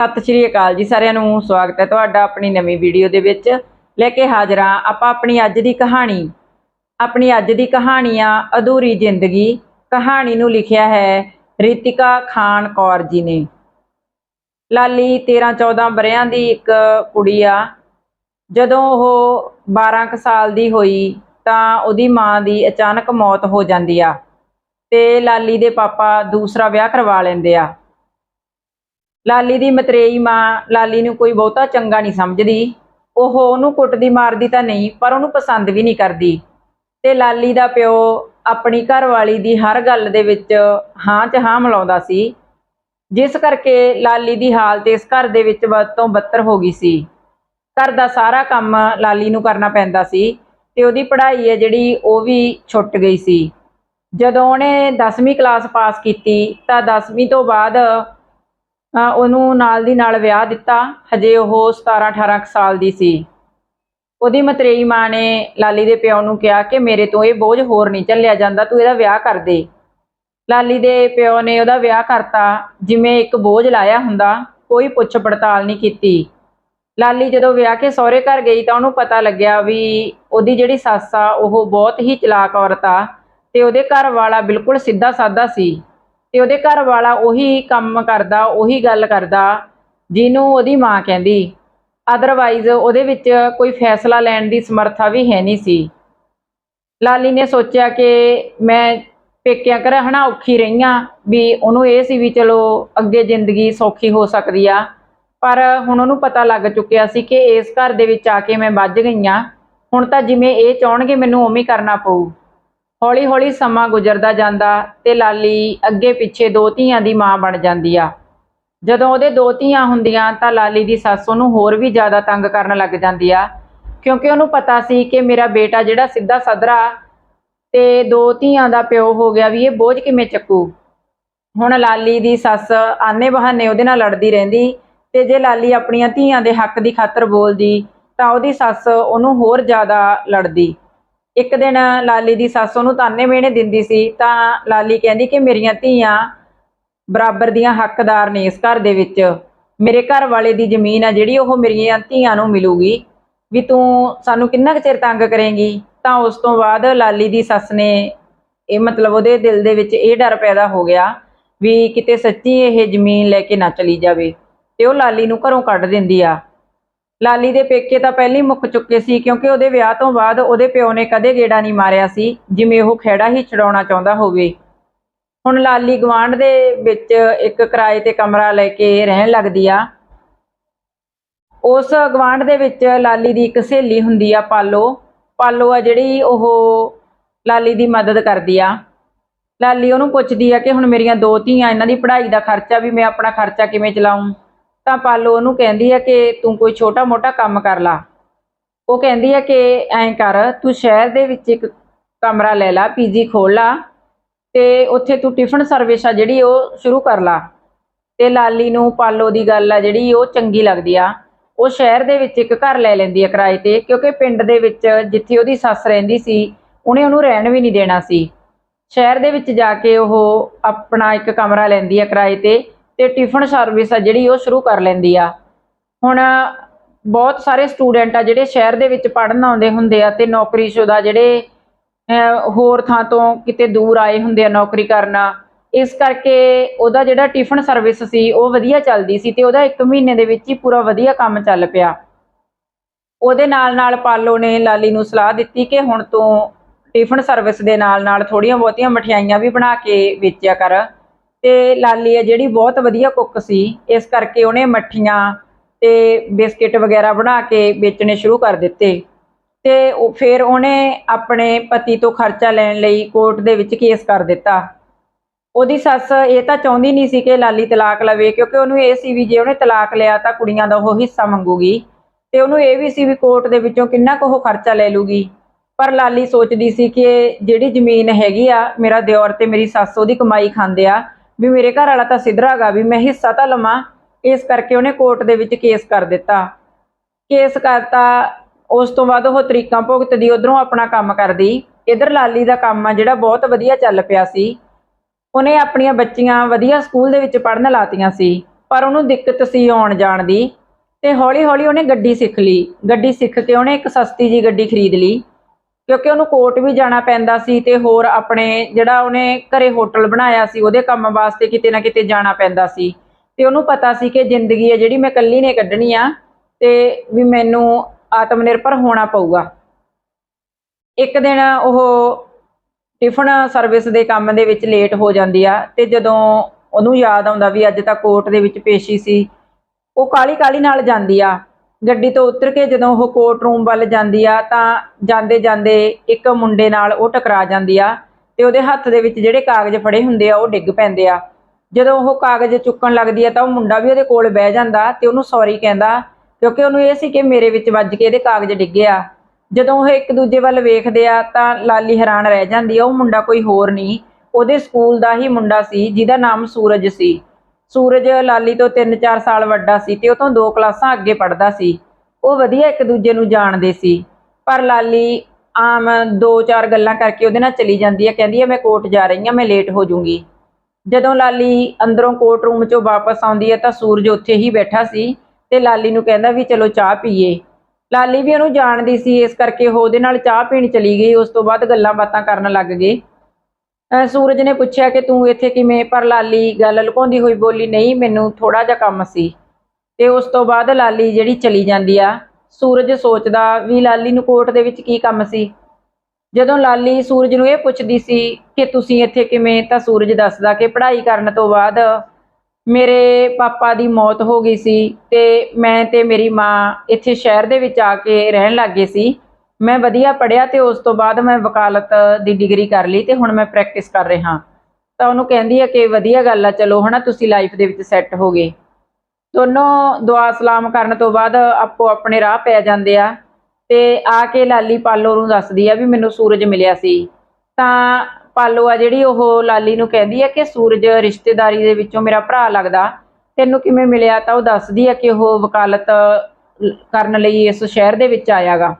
ਸਤਿ ਸ਼੍ਰੀ ਅਕਾਲ ਜੀ ਸਾਰਿਆਂ ਨੂੰ, ਸਵਾਗਤ ਹੈ ਤੁਹਾਡਾ ਆਪਣੀ ਨਵੀਂ ਵੀਡੀਓ ਦੇ ਵਿੱਚ। ਲੈ ਕੇ ਹਾਜ਼ਰ ਹਾਂ ਆਪਾਂ ਆਪਣੀ ਅੱਜ ਦੀ ਕਹਾਣੀ। ਆਪਣੀ ਅੱਜ ਦੀ ਕਹਾਣੀ ਆ ਅਧੂਰੀ ਜ਼ਿੰਦਗੀ। ਕਹਾਣੀ ਨੂੰ ਲਿਖਿਆ ਹੈ ਰਿਤਿਕਾ ਖਾਨ ਕੌਰ ਜੀ ਨੇ। ਲਾਲੀ 13 14 ਬਰਿਆਂ ਦੀ ਇੱਕ ਕੁੜੀ ਆ। ਜਦੋਂ ਉਹ 12 ਕੁ ਸਾਲ ਦੀ ਹੋਈ ਤਾਂ ਉਹਦੀ ਮਾਂ ਦੀ ਅਚਾਨਕ ਮੌਤ ਹੋ ਜਾਂਦੀ ਆ ਤੇ ਲਾਲੀ ਦੇ ਪਾਪਾ ਦੂਸਰਾ ਵਿਆਹ ਕਰਵਾ ਲੈਂਦੇ ਆ। ਲਾਲੀ ਦੀ ਮਤਰੇਈ ਮਾਂ, ਲਾਲੀ ਨੂੰ ਕੋਈ ਬਹੁਤਾ ਚੰਗਾ ਨਹੀਂ ਸਮਝਦੀ। ਉਹ ਉਹਨੂੰ ਕੁੱਟਦੀ, ਮਾਰਦੀ ਤਾਂ ਨਹੀਂ, ਪਰ ਉਹਨੂੰ ਪਸੰਦ ਵੀ ਨਹੀਂ ਕਰਦੀ। ਤੇ ਲਾਲੀ ਦਾ ਪਿਓ ਆਪਣੀ ਘਰਵਾਲੀ ਦੀ ਹਰ ਗੱਲ ਦੇ ਵਿੱਚ ਹਾਂ ਚ ਹਾਂ ਮਿਲਾਉਂਦਾ ਸੀ। ਜਿਸ ਕਰਕੇ ਲਾਲੀ ਦੀ ਹਾਲਤ ਇਸ ਘਰ ਦੇ ਵਿੱਚ ਵੱਧ ਤੋਂ ਬੱਤਰ ਹੋ ਗਈ ਸੀ। ਘਰ ਦਾ ਸਾਰਾ ਕੰਮ ਲਾਲੀ ਨੂੰ ਕਰਨਾ ਪੈਂਦਾ ਸੀ ਤੇ ਉਹਦੀ ਪੜ੍ਹਾਈ ਹੈ ਜਿਹੜੀ ਉਹ ਵੀ ਛੁੱਟ ਗਈ ਸੀ। ਜਦੋਂ ਉਹਨੇ 10ਵੀਂ ਕਲਾਸ ਪਾਸ ਕੀਤੀ ਤਾਂ 10ਵੀਂ ਤੋਂ ਬਾਅਦ ਉਹਨੂੰ ਨਾਲ ਦੀ ਨਾਲ ਵਿਆਹ ਦਿੱਤਾ। ਹਜੇ ਉਹ 17 18 ਕੁ ਸਾਲ ਦੀ ਸੀ। ਉਹਦੀ ਮਤਰੇਈ ਮਾਂ ਨੇ ਲਾਲੀ ਦੇ ਪਿਓ ਨੂੰ ਕਿਹਾ ਕਿ ਮੇਰੇ ਤੋਂ ਇਹ ਬੋਝ ਹੋਰ ਨਹੀਂ ਝੱਲਿਆ ਜਾਂਦਾ, ਤੂੰ ਇਹਦਾ ਵਿਆਹ ਕਰ ਦੇ। ਲਾਲੀ ਦੇ ਪਿਓ ਨੇ ਉਹਦਾ ਵਿਆਹ ਕਰਤਾ। ਜਿਵੇਂ ਇੱਕ ਬੋਝ ਲਾਇਆ ਹੁੰਦਾ, ਕੋਈ ਪੁੱਛ ਪੜਤਾਲ ਨਹੀਂ ਕੀਤੀ। ਲਾਲੀ ਜਦੋਂ ਵਿਆਹ ਕੇ ਸਹੁਰੇ ਘਰ ਗਈ ਤਾਂ ਉਹਨੂੰ ਪਤਾ ਲੱਗਿਆ ਵੀ ਉਹਦੀ ਜਿਹੜੀ ਸੱਸ ਆ, ਉਹ ਬਹੁਤ ਹੀ ਚਲਾਕ ਔਰਤ ਆ ਤੇ ਉਹਦੇ ਘਰ ਵਾਲਾ ਬਿਲਕੁਲ ਸਿੱਧਾ ਸਾਦਾ ਸੀ। ਤੇ ਉਹਦੇ ਘਰ ਵਾਲਾ ਉਹੀ ਕੰਮ ਕਰਦਾ, ਉਹੀ ਗੱਲ ਕਰਦਾ, ਜਿਹਨੂੰ ਉਹਦੀ ਮਾਂ ਕਹਿੰਦੀ। ਅਦਰਵਾਈਜ਼ ਉਹਦੇ ਵਿੱਚ ਕੋਈ ਫੈਸਲਾ ਲੈਣ ਦੀ ਸਮਰੱਥਾ ਵੀ ਹੈ ਨਹੀਂ ਸੀ। ਲਾਲੀ ਨੇ ਸੋਚਿਆ ਕਿ ਮੈਂ ਪੇਕਿਆਂ ਘਰ ਹਨਾ ਔਖੀ ਰਹੀਆਂ ਵੀ ਉਹਨੂੰ ਇਹ ਸੀ ਵੀ ਚਲੋ ਅੱਗੇ ਜ਼ਿੰਦਗੀ ਸੌਖੀ ਹੋ ਸਕਦੀ ਆ। ਪਰ ਹੁਣ ਉਹਨੂੰ ਪਤਾ ਲੱਗ ਚੁੱਕਿਆ ਸੀ ਕਿ ਇਸ ਘਰ ਦੇ ਵਿੱਚ ਆ ਕੇ ਮੈਂ ਵੱਜ ਗਈਆਂ ਹੁਣ ਤਾਂ ਜਿਵੇਂ ਇਹ ਚਾਹਣਗੇ ਮੈਨੂੰ ਉਵੇਂ ਕਰਨਾ ਪਊ। ਹੌਲੀ ਹੌਲੀ ਸਮਾਂ ਗੁਜ਼ਰਦਾ ਜਾਂਦਾ ਤੇ ਲਾਲੀ ਅੱਗੇ ਪਿੱਛੇ ਦੋ ਧੀਆਂ ਦੀ ਮਾਂ ਬਣ ਜਾਂਦੀ ਆ। ਜਦੋਂ ਉਹਦੇ ਦੋ ਧੀਆਂ ਹੁੰਦੀਆਂ ਤਾਂ ਲਾਲੀ ਦੀ ਸੱਸ ਉਹਨੂੰ ਹੋਰ ਵੀ ਜ਼ਿਆਦਾ ਤੰਗ ਕਰਨ ਲੱਗ ਜਾਂਦੀ ਆ, ਕਿਉਂਕਿ ਉਹਨੂੰ ਪਤਾ ਸੀ ਕਿ ਮੇਰਾ ਬੇਟਾ ਜਿਹੜਾ ਸਿੱਧਾ ਸਦਰਾ ਤੇ ਦੋ ਧੀਆਂ ਦਾ ਪਿਓ ਹੋ ਗਿਆ ਵੀ ਇਹ ਬੋਝ ਕਿਵੇਂ ਚੱਕੂ। ਹੁਣ ਲਾਲੀ ਦੀ ਸੱਸ ਆਨੇ ਬਹਾਨੇ ਉਹਦੇ ਨਾਲ ਲੜਦੀ ਰਹਿੰਦੀ ਤੇ ਜੇ ਲਾਲੀ ਆਪਣੀਆਂ ਧੀਆਂ ਦੇ ਹੱਕ ਦੀ ਖਾਤਰ ਬੋਲਦੀ ਤਾਂ ਉਹਦੀ ਸੱਸ ਉਹਨੂੰ ਹੋਰ ਜ਼ਿਆਦਾ ਲੜਦੀ। ਇੱਕ ਦਿਨ ਲਾਲੀ ਦੀ ਸੱਸ ਉਹਨੂੰ ਤਾਨੇ ਮਿਹਣੇ ਦਿੰਦੀ ਸੀ, ਤਾਂ ਲਾਲੀ ਕਹਿੰਦੀ ਕਿ ਮੇਰੀਆਂ ਧੀਆਂ ਬਰਾਬਰ ਦੀਆਂ ਹੱਕਦਾਰ ਨੇ ਇਸ ਘਰ ਦੇ ਵਿੱਚ। ਮੇਰੇ ਘਰ ਵਾਲੇ ਦੀ ਜ਼ਮੀਨ ਆ ਜਿਹੜੀ, ਉਹ ਮੇਰੀਆਂ ਧੀਆਂ ਨੂੰ ਮਿਲੂਗੀ। ਵੀ ਤੂੰ ਸਾਨੂੰ ਕਿੰਨਾ ਕੁ ਚਿਰ ਤੰਗ ਕਰੇਂਗੀ? ਤਾਂ ਉਸ ਤੋਂ ਬਾਅਦ ਲਾਲੀ ਦੀ ਸੱਸ ਨੇ ਇਹ ਮਤਲਬ ਉਹਦੇ ਦਿਲ ਦੇ ਵਿੱਚ ਇਹ ਡਰ ਪੈਦਾ ਹੋ ਗਿਆ ਵੀ ਕਿਤੇ ਸੱਚੀ ਇਹ ਜ਼ਮੀਨ ਲੈ ਕੇ ਨਾ ਚਲੀ ਜਾਵੇ। ਤੇ ਉਹ ਲਾਲੀ ਨੂੰ ਘਰੋਂ ਕੱਢ ਦਿੰਦੀ ਆ। ਲਾਲੀ ਦੇ ਪੇਕੇ ਤਾਂ ਪਹਿਲਾਂ ਮੁੱਕ ਚੁੱਕੇ ਸੀ, ਕਿਉਂਕਿ ਉਹਦੇ ਵਿਆਹ ਤੋਂ ਬਾਅਦ ਉਹਦੇ ਪਿਓ ਨੇ ਕਦੇ ਗੇੜਾ ਨਹੀਂ ਮਾਰਿਆ ਸੀ, ਜਿਵੇਂ ਉਹ ਖੇੜਾ ਹੀ ਛਡਾਉਣਾ ਚਾਹੁੰਦਾ ਹੋਵੇ। ਹੁਣ ਲਾਲੀ ਗਵਾਂਢ ਦੇ ਵਿੱਚ ਇੱਕ ਕਿਰਾਏ ਤੇ ਕਮਰਾ ਲੈ ਕੇ ਰਹਿਣ ਲੱਗਦੀ ਆ। ਉਸ ਗਵਾਂਢ ਦੇ ਵਿੱਚ ਲਾਲੀ ਦੀ ਇੱਕ ਸਹੇਲੀ ਹੁੰਦੀ ਆ, ਪਾਲੋ। ਪਾਲੋ ਆ ਜਿਹੜੀ ਉਹ ਲਾਲੀ ਦੀ ਮਦਦ ਕਰਦੀ ਆ। ਲਾਲੀ ਉਹਨੂੰ ਪੁੱਛਦੀ ਆ ਕਿ ਹੁਣ ਮੇਰੀਆਂ ਦੋ ਧੀਆਂ, ਇਹਨਾਂ ਦੀ ਪੜ੍ਹਾਈ ਦਾ ਖਰਚਾ ਵੀ ਮੈਂ ਆਪਣਾ ਖਰਚਾ ਕਿਵੇਂ ਚਲਾਊਂ? ਤਾਂ ਪਾਲੋ ਉਹਨੂੰ ਕਹਿੰਦੀ ਹੈ ਕਿ ਤੂੰ ਕੋਈ ਛੋਟਾ ਮੋਟਾ ਕੰਮ ਕਰ ਲਾ। ਉਹ ਕਹਿੰਦੀ ਹੈ ਕਿ ਐਂ ਕਰ, ਤੂੰ ਸ਼ਹਿਰ ਦੇ ਵਿੱਚ ਇੱਕ ਕਮਰਾ ਲੈ ਲਾ ਪੀਜੀ ਖੋਲ ਲਾ ਤੇ ਉੱਥੇ ਤੂੰ ਟਿਫਨ ਸਰਵਿਸ ਆ ਜਿਹੜੀ ਉਹ ਸ਼ੁਰੂ ਕਰ ਲਾ। ਤੇ ਲਾਲੀ ਨੂੰ ਪਾਲੋ ਦੀ ਗੱਲ ਆ ਜਿਹੜੀ ਉਹ ਚੰਗੀ ਲੱਗਦੀ ਆ। ਉਹ ਸ਼ਹਿਰ ਦੇ ਵਿੱਚ ਇੱਕ ਘਰ ਲੈ ਲੈਂਦੀ ਆ ਕਿਰਾਏ ਤੇ, ਕਿਉਂਕਿ ਪਿੰਡ ਦੇ ਵਿੱਚ ਜਿੱਥੇ ਉਹਦੀ ਸੱਸ ਰਹਿੰਦੀ ਸੀ, ਉਹਨੇ ਉਹਨੂੰ ਰਹਿਣ ਵੀ ਨਹੀਂ ਦੇਣਾ ਸੀ। ਸ਼ਹਿਰ ਦੇ ਵਿੱਚ ਜਾ ਕੇ ਉਹ ਆਪਣਾ ਇੱਕ ਕਮਰਾ ਲੈਂਦੀ ਆ ਕਿਰਾਏ ਤੇ ਤੇ ਟਿਫਨ ਸਰਵਿਸ ਆ ਜਿਹੜੀ ਉਹ ਸ਼ੁਰੂ ਕਰ ਲੈਂਦੀ ਆ। ਹੁਣ ਬਹੁਤ ਸਾਰੇ ਸਟੂਡੈਂਟ ਆ ਜਿਹੜੇ ਸ਼ਹਿਰ ਦੇ ਵਿੱਚ ਪੜ੍ਹਨ ਆਉਂਦੇ ਹੁੰਦੇ ਆ ਤੇ ਨੌਕਰੀਸ਼ੁਦਾ ਜਿਹੜੇ ਹੋਰ ਥਾਂ ਤੋਂ ਕਿਤੇ ਦੂਰ ਆਏ ਹੁੰਦੇ ਆ ਨੌਕਰੀ ਕਰਨਾ। ਇਸ ਕਰਕੇ ਉਹਦਾ ਜਿਹੜਾ ਟਿਫਨ ਸਰਵਿਸ ਸੀ ਉਹ ਵਧੀਆ ਚੱਲਦੀ ਸੀ ਤੇ ਉਹਦਾ 1 ਮਹੀਨੇ ਦੇ ਵਿੱਚ ਹੀ ਪੂਰਾ ਵਧੀਆ ਕੰਮ ਚੱਲ ਪਿਆ। ਉਹਦੇ ਨਾਲ ਨਾਲ ਪਾਲੋ ਨੇ ਲਾਲੀ ਨੂੰ ਸਲਾਹ ਦਿੱਤੀ ਕਿ ਹੁਣ ਤੂੰ ਟਿਫਨ ਸਰਵਿਸ ਦੇ ਨਾਲ ਨਾਲ ਥੋੜੀਆਂ ਬਹੁਤੀਆਂ ਮਠਿਆਈਆਂ ਵੀ ਬਣਾ ਕੇ ਵੇਚਿਆ ਕਰ। ਤੇ ਲਾਲੀ ਹੈ ਜਿਹੜੀ ਬਹੁਤ ਵਧੀਆ ਕੁੱਕ ਸੀ। ਇਸ ਕਰਕੇ ਉਹਨੇ ਮੱਠੀਆਂ ਤੇ ਬਿਸਕਿਟ ਵਗੈਰਾ ਬਣਾ ਕੇ ਵੇਚਣੇ ਸ਼ੁਰੂ ਕਰ ਦਿੱਤੇ। ਤੇ ਉਹ ਫਿਰ ਉਹਨੇ ਆਪਣੇ ਪਤੀ ਤੋਂ ਖਰਚਾ ਲੈਣ ਲਈ ਕੋਰਟ ਦੇ ਵਿੱਚ ਕੇਸ ਕਰ ਦਿੱਤਾ। ਉਹਦੀ ਸੱਸ ਇਹ ਤਾਂ ਚਾਹੁੰਦੀ ਨਹੀਂ ਸੀ ਕਿ ਲਾਲੀ ਤਲਾਕ ਲਵੇ, ਕਿਉਂਕਿ ਉਹਨੂੰ ਇਹ ਸੀ ਵੀ ਜੇ ਉਹਨੇ ਤਲਾਕ ਲਿਆ ਤਾਂ ਕੁੜੀਆਂ ਦਾ ਉਹ ਹਿੱਸਾ ਮੰਗੂਗੀ। ਤੇ ਉਹਨੂੰ ਇਹ ਵੀ ਸੀ ਵੀ ਕੋਰਟ ਦੇ ਵਿੱਚੋਂ ਕਿੰਨਾ ਕੁ ਉਹ ਖਰਚਾ ਲੈ ਲੂਗੀ। ਪਰ ਲਾਲੀ ਸੋਚਦੀ ਸੀ ਕਿ ਜਿਹੜੀ ਜ਼ਮੀਨ ਹੈਗੀ ਆ, ਮੇਰਾ ਦਿਓਰ ਤੇ ਮੇਰੀ ਸੱਸ ਉਹਦੀ ਕਮਾਈ ਖਾਂਦੇ ਆ ਵੀ ਮੇਰੇ ਘਰ ਵਾਲਾ ਤਾਂ ਸਿਧਰਾਗਾ ਵੀ ਮੈਂ ਹਿੱਸਾ ਤਾਂ ਲਵਾਂ। ਇਸ ਕਰਕੇ ਉਹਨੇ ਕੋਰਟ ਦੇ ਵਿੱਚ ਕੇਸ ਕਰ ਦਿੱਤਾ। ਕੇਸ ਕਰਤਾ, ਉਸ ਤੋਂ ਬਾਅਦ ਉਹ ਤਰੀਕਾਂ ਭੁਗਤਦੀ, ਉਧਰੋਂ ਆਪਣਾ ਕੰਮ ਕਰਦੀ। ਇਧਰ ਲਾਲੀ ਦਾ ਕੰਮ ਆ, ਜਿਹੜਾ ਬਹੁਤ ਵਧੀਆ ਚੱਲ ਪਿਆ ਸੀ। ਉਹਨੇ ਆਪਣੀਆਂ ਬੱਚੀਆਂ ਵਧੀਆ ਸਕੂਲ ਦੇ ਵਿੱਚ ਪੜ੍ਹਨ ਲਾਤੀਆਂ ਸੀ, ਪਰ ਉਹਨੂੰ ਦਿੱਕਤ ਸੀ ਆਉਣ ਜਾਣ ਦੀ। ਤੇ ਹੌਲੀ ਹੌਲੀ ਉਹਨੇ ਗੱਡੀ ਸਿੱਖ ਲਈ। ਗੱਡੀ ਸਿੱਖ ਕੇ ਉਹਨੇ ਇੱਕ ਸਸਤੀ ਜੀ ਗੱਡੀ ਖਰੀਦ ਲਈ। ਕਿਉਂਕਿ ਉਹਨੂੰ ਕੋਰਟ ਵੀ ਜਾਣਾ ਪੈਂਦਾ ਸੀ ਤੇ ਹੋਰ ਆਪਣੇ ਜਿਹੜਾ ਉਹਨੇ ਘਰੇ ਹੋਟਲ ਬਣਾਇਆ ਸੀ, ਉਹਦੇ ਕੰਮ ਵਾਸਤੇ ਕਿਤੇ ਨਾ ਕਿਤੇ ਜਾਣਾ ਪੈਂਦਾ ਸੀ। ਤੇ ਉਹਨੂੰ ਪਤਾ ਸੀ ਕਿ ਜ਼ਿੰਦਗੀ ਹੈ ਜਿਹੜੀ ਮੈਂ ਇਕੱਲੀ ਨੇ ਕੱਢਣੀ ਆ ਤੇ ਵੀ ਮੈਨੂੰ ਆਤਮ ਨਿਰਭਰ ਹੋਣਾ ਪਊਗਾ। ਇੱਕ ਦਿਨ ਉਹ ਟਿਫਨ ਸਰਵਿਸ ਦੇ ਕੰਮ ਦੇ ਵਿੱਚ ਲੇਟ ਹੋ ਜਾਂਦੀ ਆ ਤੇ ਜਦੋਂ ਉਹਨੂੰ ਯਾਦ ਆਉਂਦਾ ਵੀ ਅੱਜ ਤਾਂ ਕੋਰਟ ਦੇ ਵਿੱਚ ਪੇਸ਼ੀ ਸੀ, ਉਹ ਕਾਲੀ ਕਾਲੀ ਨਾਲ ਜਾਂਦੀ ਆ। ਗੱਡੀ ਤੋਂ ਉਤਰ ਕੇ ਜਦੋਂ ਉਹ ਕੋਰਟ ਰੂਮ ਵੱਲ ਜਾਂਦੀ ਆ, ਤਾਂ ਜਾਂਦੇ ਜਾਂਦੇ ਇੱਕ ਮੁੰਡੇ ਨਾਲ ਉਹ ਟਕਰਾ ਜਾਂਦੀ ਆ ਤੇ ਉਹਦੇ ਹੱਥ ਦੇ ਵਿੱਚ ਜਿਹੜੇ ਕਾਗਜ਼ ਫੜੇ ਹੁੰਦੇ ਆ, ਉਹ ਡਿੱਗ ਪੈਂਦੇ ਆ। ਜਦੋਂ ਉਹ ਕਾਗਜ਼ ਚੁੱਕਣ ਲੱਗਦੀ ਆ, ਤਾਂ ਉਹ ਮੁੰਡਾ ਵੀ ਉਹਦੇ ਕੋਲ ਬਹਿ ਜਾਂਦਾ ਤੇ ਉਹਨੂੰ ਸੌਰੀ ਕਹਿੰਦਾ, ਕਿਉਂਕਿ ਉਹਨੂੰ ਇਹ ਸੀ ਕਿ ਮੇਰੇ ਵਿੱਚ ਵੱਜ ਕੇ ਇਹਦੇ ਕਾਗਜ਼ ਡਿੱਗੇ ਆ। ਜਦੋਂ ਉਹ ਇੱਕ ਦੂਜੇ ਵੱਲ ਵੇਖਦੇ ਆ, ਤਾਂ ਲਾਲੀ ਹੈਰਾਨ ਰਹਿ ਜਾਂਦੀ ਆ, ਉਹ ਮੁੰਡਾ ਕੋਈ ਹੋਰ ਨਹੀਂ, ਉਹਦੇ ਸਕੂਲ ਦਾ ਹੀ ਮੁੰਡਾ ਸੀ, ਜਿਹਦਾ ਨਾਮ ਸੂਰਜ ਸੀ। ਸੂਰਜ ਲਾਲੀ ਤੋਂ 3-4 ਸਾਲ ਵੱਡਾ ਸੀ ਤੇ ਉਹ ਤੋਂ ਦੋ ਕਲਾਸਾਂ ਅੱਗੇ ਪੜ੍ਹਦਾ ਸੀ। ਉਹ ਵਧੀਆ ਇੱਕ ਦੂਜੇ ਨੂੰ ਜਾਣਦੇ ਸੀ। ਪਰ ਲਾਲੀ ਆਮ 2-4 ਗੱਲਾਂ ਕਰਕੇ ਉਹਦੇ ਨਾਲ ਚਲੀ ਜਾਂਦੀ ਹੈ। ਕਹਿੰਦੀ ਹੈ, ਮੈਂ ਕੋਰਟ ਜਾ ਰਹੀ ਹਾਂ, ਮੈਂ ਲੇਟ ਹੋ ਜਾਊਂਗੀ ਜਦੋਂ ਲਾਲੀ ਅੰਦਰੋਂ ਕੋਰਟ ਰੂਮ ਚੋਂ ਵਾਪਸ ਆਉਂਦੀ ਹੈ ਤਾਂ ਸੂਰਜ ਉੱਥੇ ਹੀ ਬੈਠਾ ਸੀ ਤੇ ਲਾਲੀ ਨੂੰ ਕਹਿੰਦਾ ਵੀ ਚਲੋ ਚਾਹ ਪੀਏ ਲਾਲੀ ਵੀ ਉਹਨੂੰ ਜਾਣਦੀ ਸੀ, ਇਸ ਕਰਕੇ ਉਹ ਉਹਦੇ ਨਾਲ ਚਾਹ ਪੀਣ ਚਲੀ ਗਈ। ਉਸ ਤੋਂ ਬਾਅਦ ਗੱਲਾਂ ਬਾਤਾਂ ਕਰਨ ਲੱਗ ਗਏ। ਸੂਰਜ ਨੇ ਪੁੱਛਿਆ ਕਿ ਤੂੰ ਇੱਥੇ ਕਿਵੇਂ ਪਰ ਲਾਲੀ ਗੱਲ ਲੁਕਾਉਂਦੀ ਹੋਈ ਬੋਲੀ, ਨਹੀਂ, ਮੈਨੂੰ ਥੋੜਾ ਜਿਹਾ ਕੰਮ ਸੀ। ਤੇ ਉਸ ਤੋਂ ਬਾਅਦ ਲਾਲੀ ਜਿਹੜੀ ਚਲੀ ਜਾਂਦੀ ਆ, ਸੂਰਜ ਸੋਚਦਾ ਵੀ ਲਾਲੀ ਨੂੰ ਕੋਰਟ ਦੇ ਵਿੱਚ ਕੀ ਕੰਮ ਸੀ। ਜਦੋਂ ਲਾਲੀ ਸੂਰਜ ਨੂੰ ਇਹ ਪੁੱਛਦੀ ਸੀ ਕਿ ਤੁਸੀਂ ਇੱਥੇ ਕਿਵੇਂ, ਤਾਂ ਸੂਰਜ ਦੱਸਦਾ ਕਿ ਪੜ੍ਹਾਈ ਕਰਨ ਤੋਂ ਬਾਅਦ ਮੇਰੇ ਪਾਪਾ ਦੀ ਮੌਤ ਹੋ ਗਈ ਸੀ ਤੇ ਮੈਂ ਤੇ ਮੇਰੀ ਮਾਂ ਇੱਥੇ ਸ਼ਹਿਰ ਦੇ ਵਿੱਚ ਆ ਕੇ ਰਹਿਣ ਲੱਗੇ ਸੀ। ਮੈਂ ਵਧੀਆ ਪੜਿਆ ਤੇ ਉਸ ਤੋਂ ਬਾਅਦ ਮੈਂ ਵਕਾਲਤ ਦੀ ਡਿਗਰੀ ਕਰ ਲਈ ਤੇ ਹੁਣ ਮੈਂ ਪ੍ਰੈਕਟਿਸ ਕਰ ਰਿਹਾ। ਤਾਂ ਉਹਨੂੰ ਕਹਿੰਦੀ ਹੈ ਕਿ ਵਧੀਆ ਗੱਲ ਆ, ਚਲੋ ਹਨਾ, ਤੁਸੀਂ ਲਾਈਫ ਦੇ ਵਿੱਚ ਸੈੱਟ ਹੋ ਗਏ। ਦੋਨੋਂ ਦੁਆ ਸਲਾਮ ਕਰਨ ਤੋਂ ਬਾਅਦ ਆਪੋ ਆਪਣੇ ਰਾਹ ਪੈ ਜਾਂਦੇ ਆ ਤੇ ਆ ਕੇ ਲਾਲੀ ਪਾਲੋ ਨੂੰ ਦੱਸਦੀ ਆ ਵੀ ਮੈਨੂੰ ਸੂਰਜ ਮਿਲਿਆ ਸੀ। ਤਾਂ ਪਾਲੋ ਆ ਜਿਹੜੀ ਉਹ ਲਾਲੀ ਨੂੰ ਕਹਿੰਦੀ ਆ ਕਿ ਸੂਰਜ ਰਿਸ਼ਤੇਦਾਰੀ ਦੇ ਵਿੱਚੋਂ ਮੇਰਾ ਭਰਾ ਲੱਗਦਾ, ਤੈਨੂੰ ਕਿਵੇਂ ਮਿਲਿਆ? ਤਾਂ ਉਹ ਦੱਸਦੀ ਆ ਕਿ ਉਹ ਵਕਾਲਤ ਕਰਨ ਲਈ ਇਸ ਸ਼ਹਿਰ ਦੇ ਵਿੱਚ ਆਇਆਗਾ।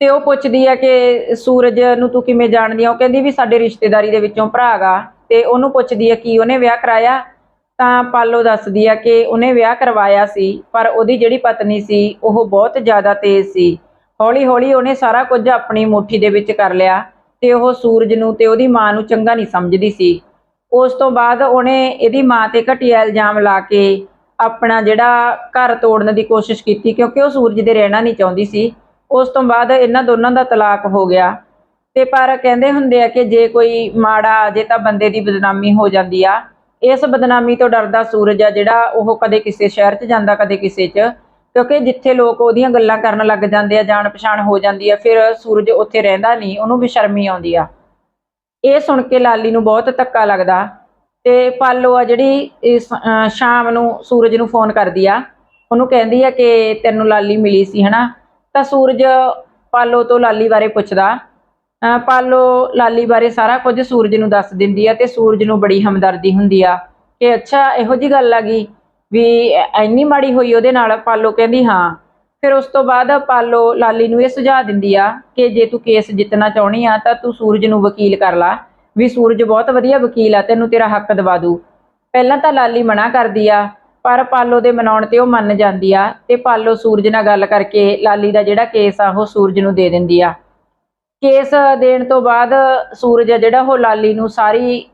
ਤੇ ਉਹ ਪੁੱਛਦੀ ਆ ਕਿ ਸੂਰਜ ਨੂੰ ਤੂੰ ਕਿਵੇਂ ਜਾਣਦੀ ਆ? ਉਹ ਕਹਿੰਦੀ ਵੀ ਸਾਡੇ ਰਿਸ਼ਤੇਦਾਰੀ ਦੇ ਵਿੱਚੋਂ ਭਰਾ ਗਾ ਤੇ ਉਹਨੂੰ ਪੁੱਛਦੀ ਆ ਕੀ ਉਹਨੇ ਵਿਆਹ ਕਰਾਇਆ? ਤਾਂ ਪਾਲੋ ਦੱਸਦੀ ਆ ਕਿ ਉਹਨੇ ਵਿਆਹ ਕਰਵਾਇਆ ਸੀ, ਪਰ ਉਹਦੀ ਜਿਹੜੀ ਪਤਨੀ ਸੀ, ਉਹ ਬਹੁਤ ਜ਼ਿਆਦਾ ਤੇਜ਼ ਸੀ। ਹੌਲੀ ਹੌਲੀ ਉਹਨੇ ਸਾਰਾ ਕੁਝ ਆਪਣੀ ਮੁੱਠੀ ਦੇ ਵਿੱਚ ਕਰ ਲਿਆ ਤੇ ਉਹ ਸੂਰਜ ਨੂੰ ਤੇ ਉਹਦੀ ਮਾਂ ਨੂੰ ਚੰਗਾ ਨਹੀਂ ਸਮਝਦੀ ਸੀ। ਉਸ ਤੋਂ ਬਾਅਦ ਉਹਨੇ ਇਹਦੀ ਮਾਂ ਤੇ ਘਟੀਆ ਇਲਜ਼ਾਮ ਲਾ ਕੇ ਆਪਣਾ ਜਿਹੜਾ ਘਰ ਤੋੜਨ ਦੀ ਕੋਸ਼ਿਸ਼ ਕੀਤੀ, ਕਿਉਂਕਿ ਉਹ ਸੂਰਜ ਦੇ ਰਹਿਣਾ ਨਹੀਂ ਚਾਹੁੰਦੀ ਸੀ। ਉਸ ਤੋਂ ਬਾਅਦ ਇਹਨਾਂ ਦੋਨਾਂ ਦਾ ਤਲਾਕ ਹੋ ਗਿਆ। ਤੇ ਪਰ ਕਹਿੰਦੇ ਹੁੰਦੇ ਆ ਕਿ ਜੇ ਕੋਈ ਮਾੜਾ ਆ ਜੇ ਤਾਂ ਬੰਦੇ ਦੀ ਬਦਨਾਮੀ ਹੋ ਜਾਂਦੀ ਆ। ਇਸ ਬਦਨਾਮੀ ਤੋਂ ਡਰਦਾ ਸੂਰਜ ਆ ਜਿਹੜਾ ਉਹ ਕਦੇ ਕਿਸੇ ਸ਼ਹਿਰ 'ਚ ਜਾਂਦਾ, ਕਦੇ ਕਿਸੇ 'ਚ। ਕਿਉਂਕਿ ਜਿੱਥੇ ਲੋਕ ਉਹਦੀਆਂ ਗੱਲਾਂ ਕਰਨ ਲੱਗ ਜਾਂਦੇ ਆ ਜਾਣ ਪਛਾਣ ਹੋ ਜਾਂਦੀ ਆ, ਫਿਰ ਸੂਰਜ ਉੱਥੇ ਰਹਿੰਦਾ ਨਹੀਂ, ਉਹਨੂੰ ਵੀ ਸ਼ਰਮੀ ਆਉਂਦੀ ਆ। ਇਹ ਸੁਣ ਕੇ ਲਾਲੀ ਨੂੰ ਬਹੁਤ ਧੱਕਾ ਲੱਗਦਾ। ਤੇ ਪਾਲੋ ਆ ਜਿਹੜੀ ਸ਼ਾਮ ਨੂੰ ਸੂਰਜ ਨੂੰ ਫੋਨ ਕਰਦੀ ਆ। ਉਹਨੂੰ ਕਹਿੰਦੀ ਆ ਕਿ ਤੈਨੂੰ ਲਾਲੀ ਮਿਲੀ ਸੀ, ਹਨਾ? ਤਾਂ ਸੂਰਜ ਪਾਲੋ ਤੋਂ ਲਾਲੀ ਬਾਰੇ ਪੁੱਛਦਾ ਪਾਲੋ ਲਾਲੀ ਬਾਰੇ ਸਾਰਾ ਕੁਝ ਸੂਰਜ ਨੂੰ ਦੱਸ ਦਿੰਦੀ ਆ ਤੇ ਸੂਰਜ ਨੂੰ ਬੜੀ ਹਮਦਰਦੀ ਹੁੰਦੀ ਆ ਕਿ ਅੱਛਾ, ਇਹੋ ਜੀ ਗੱਲ ਆ ਗਈ ਵੀ ਐ- ਇੰਨੀ ਮਾੜੀ ਹੋਈ ਉਹਦੇ ਨਾਲ, ਪਾਲੋ ਕਹਿੰਦੀ ਹਾਂ। ਫਿਰ ਉਸ ਤੋਂ ਬਾਅਦ ਪਾਲੋ ਲਾਲੀ ਨੂੰ ਇਹ ਸੁਝਾਅ ਦਿੰਦੀ ਆ ਕਿ ਜੇ ਤੂੰ ਕੇਸ ਜਿੱਤਣਾ ਚਾਹਣੀ ਆ ਤਾਂ ਤੂੰ ਸੂਰਜ ਨੂੰ ਵਕੀਲ ਕਰ ਲਾ, ਵੀ ਸੂਰਜ ਬਹੁਤ ਵਧੀਆ ਵਕੀਲ ਆ, ਤੈਨੂੰ ਤੇਰਾ ਹੱਕ ਦਵਾ ਦੂ। ਪਹਿਲਾਂ ਤਾਂ ਲਾਲੀ ਮਨਾ ਕਰਦੀ ਆ ਪਰ ਪਾਲੋ ਦੇ ਮਨਾਉਣ ਤੇ ਉਹ ਮੰਨ ਜਾਂਦੀ ਆ ਤੇ ਪਾਲੋ ਸੂਰਜ ਨਾਲ ਗੱਲ ਕਰਕੇ ਲਾਲੀ ਦਾ ਜਿਹੜਾ ਕੇਸ ਆ ਉਹ ਸੂਰਜ ਨੂੰ ਦੇ ਦਿੰਦੀ ਆ। ਕੇਸ ਦੇਣ ਤੋਂ ਬਾਅਦ ਸੂਰਜ ਆ ਜਿਹੜਾ ਉਹ ਲਾਲੀ ਨੂੰ ਸਾਰੀ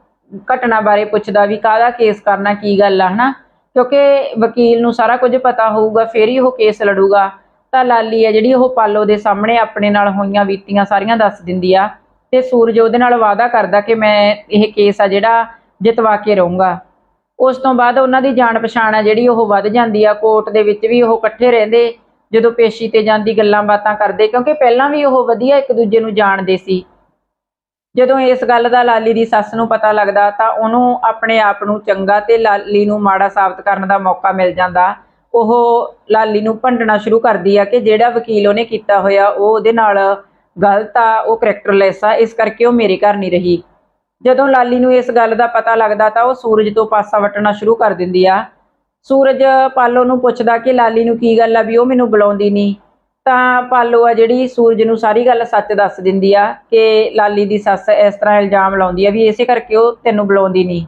ਘਟਨਾ ਬਾਰੇ ਪੁੱਛਦਾ ਵੀ ਕਾਹਦਾ ਕੇਸ ਕਰਨਾ, ਕੀ ਗੱਲ ਆ, ਹਨਾ? ਕਿਉਂਕਿ ਵਕੀਲ ਨੂੰ ਸਾਰਾ ਕੁਝ ਪਤਾ ਹੋਊਗਾ, ਫੇਰ ਹੀ ਉਹ ਕੇਸ ਲੜੂਗਾ। ਤਾਂ ਲਾਲੀ ਆ ਜਿਹੜੀ ਉਹ ਪਾਲੋ ਦੇ ਸਾਹਮਣੇ ਆਪਣੇ ਨਾਲ ਹੋਈਆਂ ਬੀਤੀਆਂ ਸਾਰੀਆਂ ਦੱਸ ਦਿੰਦੀ ਆ ਤੇ ਸੂਰਜ ਉਹਦੇ ਨਾਲ ਵਾਅਦਾ ਕਰਦਾ ਕਿ ਮੈਂ ਇਹ ਕੇਸ ਆ ਜਿਹੜਾ ਜਿਤਵਾ ਕੇ ਰਹੂੰਗਾ। ਉਸ ਤੋਂ ਬਾਅਦ ਉਹਨਾਂ ਦੀ ਜਾਣ ਪਛਾਣ ਆ ਜਿਹੜੀ ਉਹ ਵੱਧ ਜਾਂਦੀ ਆ, ਕੋਰਟ ਦੇ ਵਿੱਚ ਵੀ ਉਹ ਇਕੱਠੇ ਰਹਿੰਦੇ, ਜਦੋਂ ਪੇਸ਼ੀ ਤੇ ਜਾਂਦੀ ਗੱਲਾਂ ਬਾਤਾਂ ਕਰਦੇ, ਕਿਉਂਕਿ ਪਹਿਲਾਂ ਵੀ ਉਹ ਵਧੀਆ ਇੱਕ ਦੂਜੇ ਨੂੰ ਜਾਣਦੇ ਸੀ। ਜਦੋਂ ਇਸ ਗੱਲ ਦਾ ਲਾਲੀ ਦੀ ਸੱਸ ਨੂੰ ਪਤਾ ਲੱਗਦਾ ਤਾਂ ਉਹਨੂੰ ਆਪਣੇ ਆਪ ਨੂੰ ਚੰਗਾ ਤੇ ਲਾਲੀ ਨੂੰ ਮਾੜਾ ਸਾਬਤ ਕਰਨ ਦਾ ਮੌਕਾ ਮਿਲ ਜਾਂਦਾ। ਉਹ ਲਾਲੀ ਨੂੰ ਭੰਡਣਾ ਸ਼ੁਰੂ ਕਰਦੀ ਆ ਕਿ ਜਿਹੜਾ ਵਕੀਲ ਉਹਨੇ ਕੀਤਾ ਹੋਇਆ, ਉਹ ਉਹਦੇ ਨਾਲ ਗਲਤ ਆ, ਉਹ ਕਰੈਕਟਰਲੈਸ ਆ, ਇਸ ਕਰਕੇ ਉਹ ਮੇਰੇ ਘਰ ਨਹੀਂ ਰਹੀ। ਜਦੋਂ ਲਾਲੀ ਨੂੰ ਇਸ ਗੱਲ ਦਾ ਪਤਾ ਲੱਗਦਾ ਤਾਂ ਉਹ ਸੂਰਜ ਤੋਂ ਪਾਸਾ ਵਟਣਾ ਸ਼ੁਰੂ ਕਰ ਦਿੰਦੀ ਆ। ਸੂਰਜ ਪਾਲੋ ਨੂੰ ਪੁੱਛਦਾ ਕਿ ਲਾਲੀ ਨੂੰ ਕੀ ਗੱਲ ਆ ਵੀ ਉਹ ਮੈਨੂੰ ਬੁਲਾਉਂਦੀ ਨਹੀਂ ਤਾਂ ਪਾਲੋ ਆ ਜਿਹੜੀ ਸੂਰਜ ਨੂੰ ਸਾਰੀ ਗੱਲ ਸੱਚ ਦੱਸ ਦਿੰਦੀ ਆ ਕਿ ਲਾਲੀ ਦੀ ਸੱਸ ਇਸ ਤਰ੍ਹਾਂ ਇਲਜ਼ਾਮ ਲਾਉਂਦੀ ਆ ਵੀ ਇਸੇ ਕਰਕੇ ਉਹ ਤੈਨੂੰ ਬੁਲਾਉਂਦੀ ਨਹੀਂ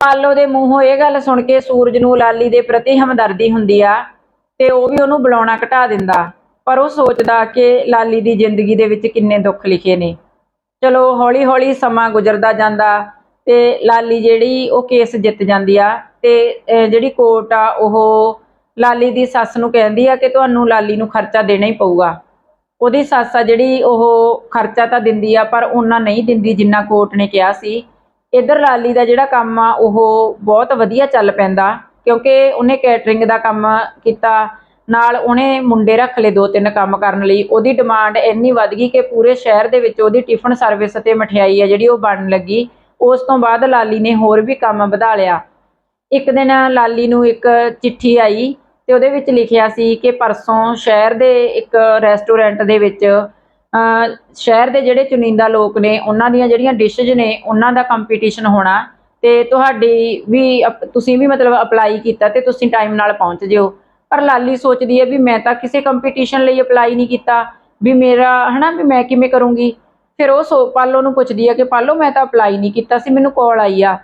ਪਾਲੋ ਦੇ ਮੂੰਹੋਂ ਇਹ ਗੱਲ ਸੁਣ ਕੇ ਸੂਰਜ ਨੂੰ ਲਾਲੀ ਦੇ ਪ੍ਰਤੀ ਹਮਦਰਦੀ ਹੁੰਦੀ ਆ ਤੇ ਉਹ ਵੀ ਉਹਨੂੰ ਬੁਲਾਉਣਾ ਘਟਾ ਦਿੰਦਾ। ਪਰ ਉਹ ਸੋਚਦਾ ਕਿ ਲਾਲੀ ਦੀ ਜ਼ਿੰਦਗੀ ਦੇ ਵਿੱਚ ਕਿੰਨੇ ਦੁੱਖ ਲਿਖੇ ਨੇ। ਚਲੋ ਹੌਲੀ ਹੌਲੀ ਸਮਾਂ ਗੁਜ਼ਰਦਾ ਜਾਂਦਾ ਤੇ ਲਾਲੀ ਜਿਹੜੀ ਉਹ ਕੇਸ ਜਿੱਤ ਜਾਂਦੀ ਆ ਤੇ ਜਿਹੜੀ ਕੋਰਟ ਆ, ਉਹ ਲਾਲੀ ਦੀ ਸੱਸ ਨੂੰ ਕਹਿੰਦੀ ਆ ਕਿ ਤੁਹਾਨੂੰ ਲਾਲੀ ਨੂੰ ਖਰਚਾ ਦੇਣਾ ਹੀ ਪਊਗਾ। ਉਹਦੀ ਸੱਸ ਆ ਜਿਹੜੀ ਉਹ ਖਰਚਾ ਤਾਂ ਦਿੰਦੀ ਆ, ਪਰ ਉਹਨਾਂ ਨਹੀਂ ਦਿੰਦੀ ਜਿੰਨਾ ਕੋਰਟ ਨੇ ਕਿਹਾ ਸੀ। ਇਧਰ ਲਾਲੀ ਦਾ ਜਿਹੜਾ ਕੰਮ ਆ, ਉਹ ਬਹੁਤ ਵਧੀਆ ਚੱਲ ਪੈਂਦਾ, ਕਿਉਂਕਿ ਉਹਨੇ ਕੈਟਰਿੰਗ ਦਾ ਕੰਮ ਕੀਤਾ ਨਾਲ ਉਹਨੇ ਮੁੰਡੇ ਰੱਖ ਲਏ ਦੋ ਤਿੰਨ ਕੰਮ ਕਰਨ ਲਈ। ਉਹਦੀ ਡਿਮਾਂਡ ਇੰਨੀ ਵੱਧ ਗਈ ਕਿ ਪੂਰੇ ਸ਼ਹਿਰ ਦੇ ਵਿੱਚ ਉਹਦੀ ਟਿਫਨ ਸਰਵਿਸ ਤੇ ਮਠਿਆਈ ਹੈ ਜਿਹੜੀ ਉਹ ਬਣਨ ਲੱਗੀ। ਉਸ ਤੋਂ ਬਾਅਦ ਲਾਲੀ ਨੇ ਹੋਰ ਵੀ ਕੰਮ ਵਧਾ ਲਿਆ। ਇੱਕ ਦਿਨ ਲਾਲੀ ਨੂੰ ਇੱਕ ਚਿੱਠੀ ਆਈ ਤੇ ਉਹਦੇ ਵਿੱਚ ਲਿਖਿਆ ਸੀ ਕਿ ਪਰਸੋਂ ਸ਼ਹਿਰ ਦੇ ਇੱਕ ਰੈਸਟੋਰੈਂਟ ਦੇ ਵਿੱਚ ਸ਼ਹਿਰ ਦੇ ਜਿਹੜੇ ਚੁਣਿੰਦਾ ਲੋਕ ਨੇ, ਉਹਨਾਂ ਦੀਆਂ ਜਿਹੜੀਆਂ ਡਿਸ਼ਜ਼ ਨੇ, ਉਹਨਾਂ ਦਾ ਕੰਪੀਟੀਸ਼ਨ ਹੋਣਾ ਤੇ ਤੁਹਾਡੀ ਵੀ ਅਪ- ਤੁਸੀਂ ਵੀ ਮਤਲਬ ਅਪਲਾਈ ਕੀਤਾ ਤੇ ਤੁਸੀਂ ਟਾਈਮ ਨਾਲ ਪਹੁੰਚ ਜਿਓ। ਪਰ ਲਾਲੀ ਸੋਚਦੀ ਹੈ ਵੀ ਮੈਂ ਤਾਂ ਕਿਸੇ ਕੰਪੀਟੀਸ਼ਨ ਲਈ ਅਪਲਾਈ ਨਹੀਂ ਕੀਤਾ, ਵੀ ਮੇਰਾ, ਹਨਾ, ਵੀ ਮੈਂ ਕਿਵੇਂ ਕਰੂੰਗੀ। ਫਿਰ ਉਹ ਸੋ, ਪਾਲੋ ਨੂੰ ਪੁੱਛਦੀ ਹੈ ਕਿ ਪਾਲੋ, ਮੈਂ ਤਾਂ ਅਪਲਾਈ ਨਹੀਂ ਕੀਤਾ ਸੀ, ਮੈਨੂੰ ਕਾਲ ਆਈ ਆ।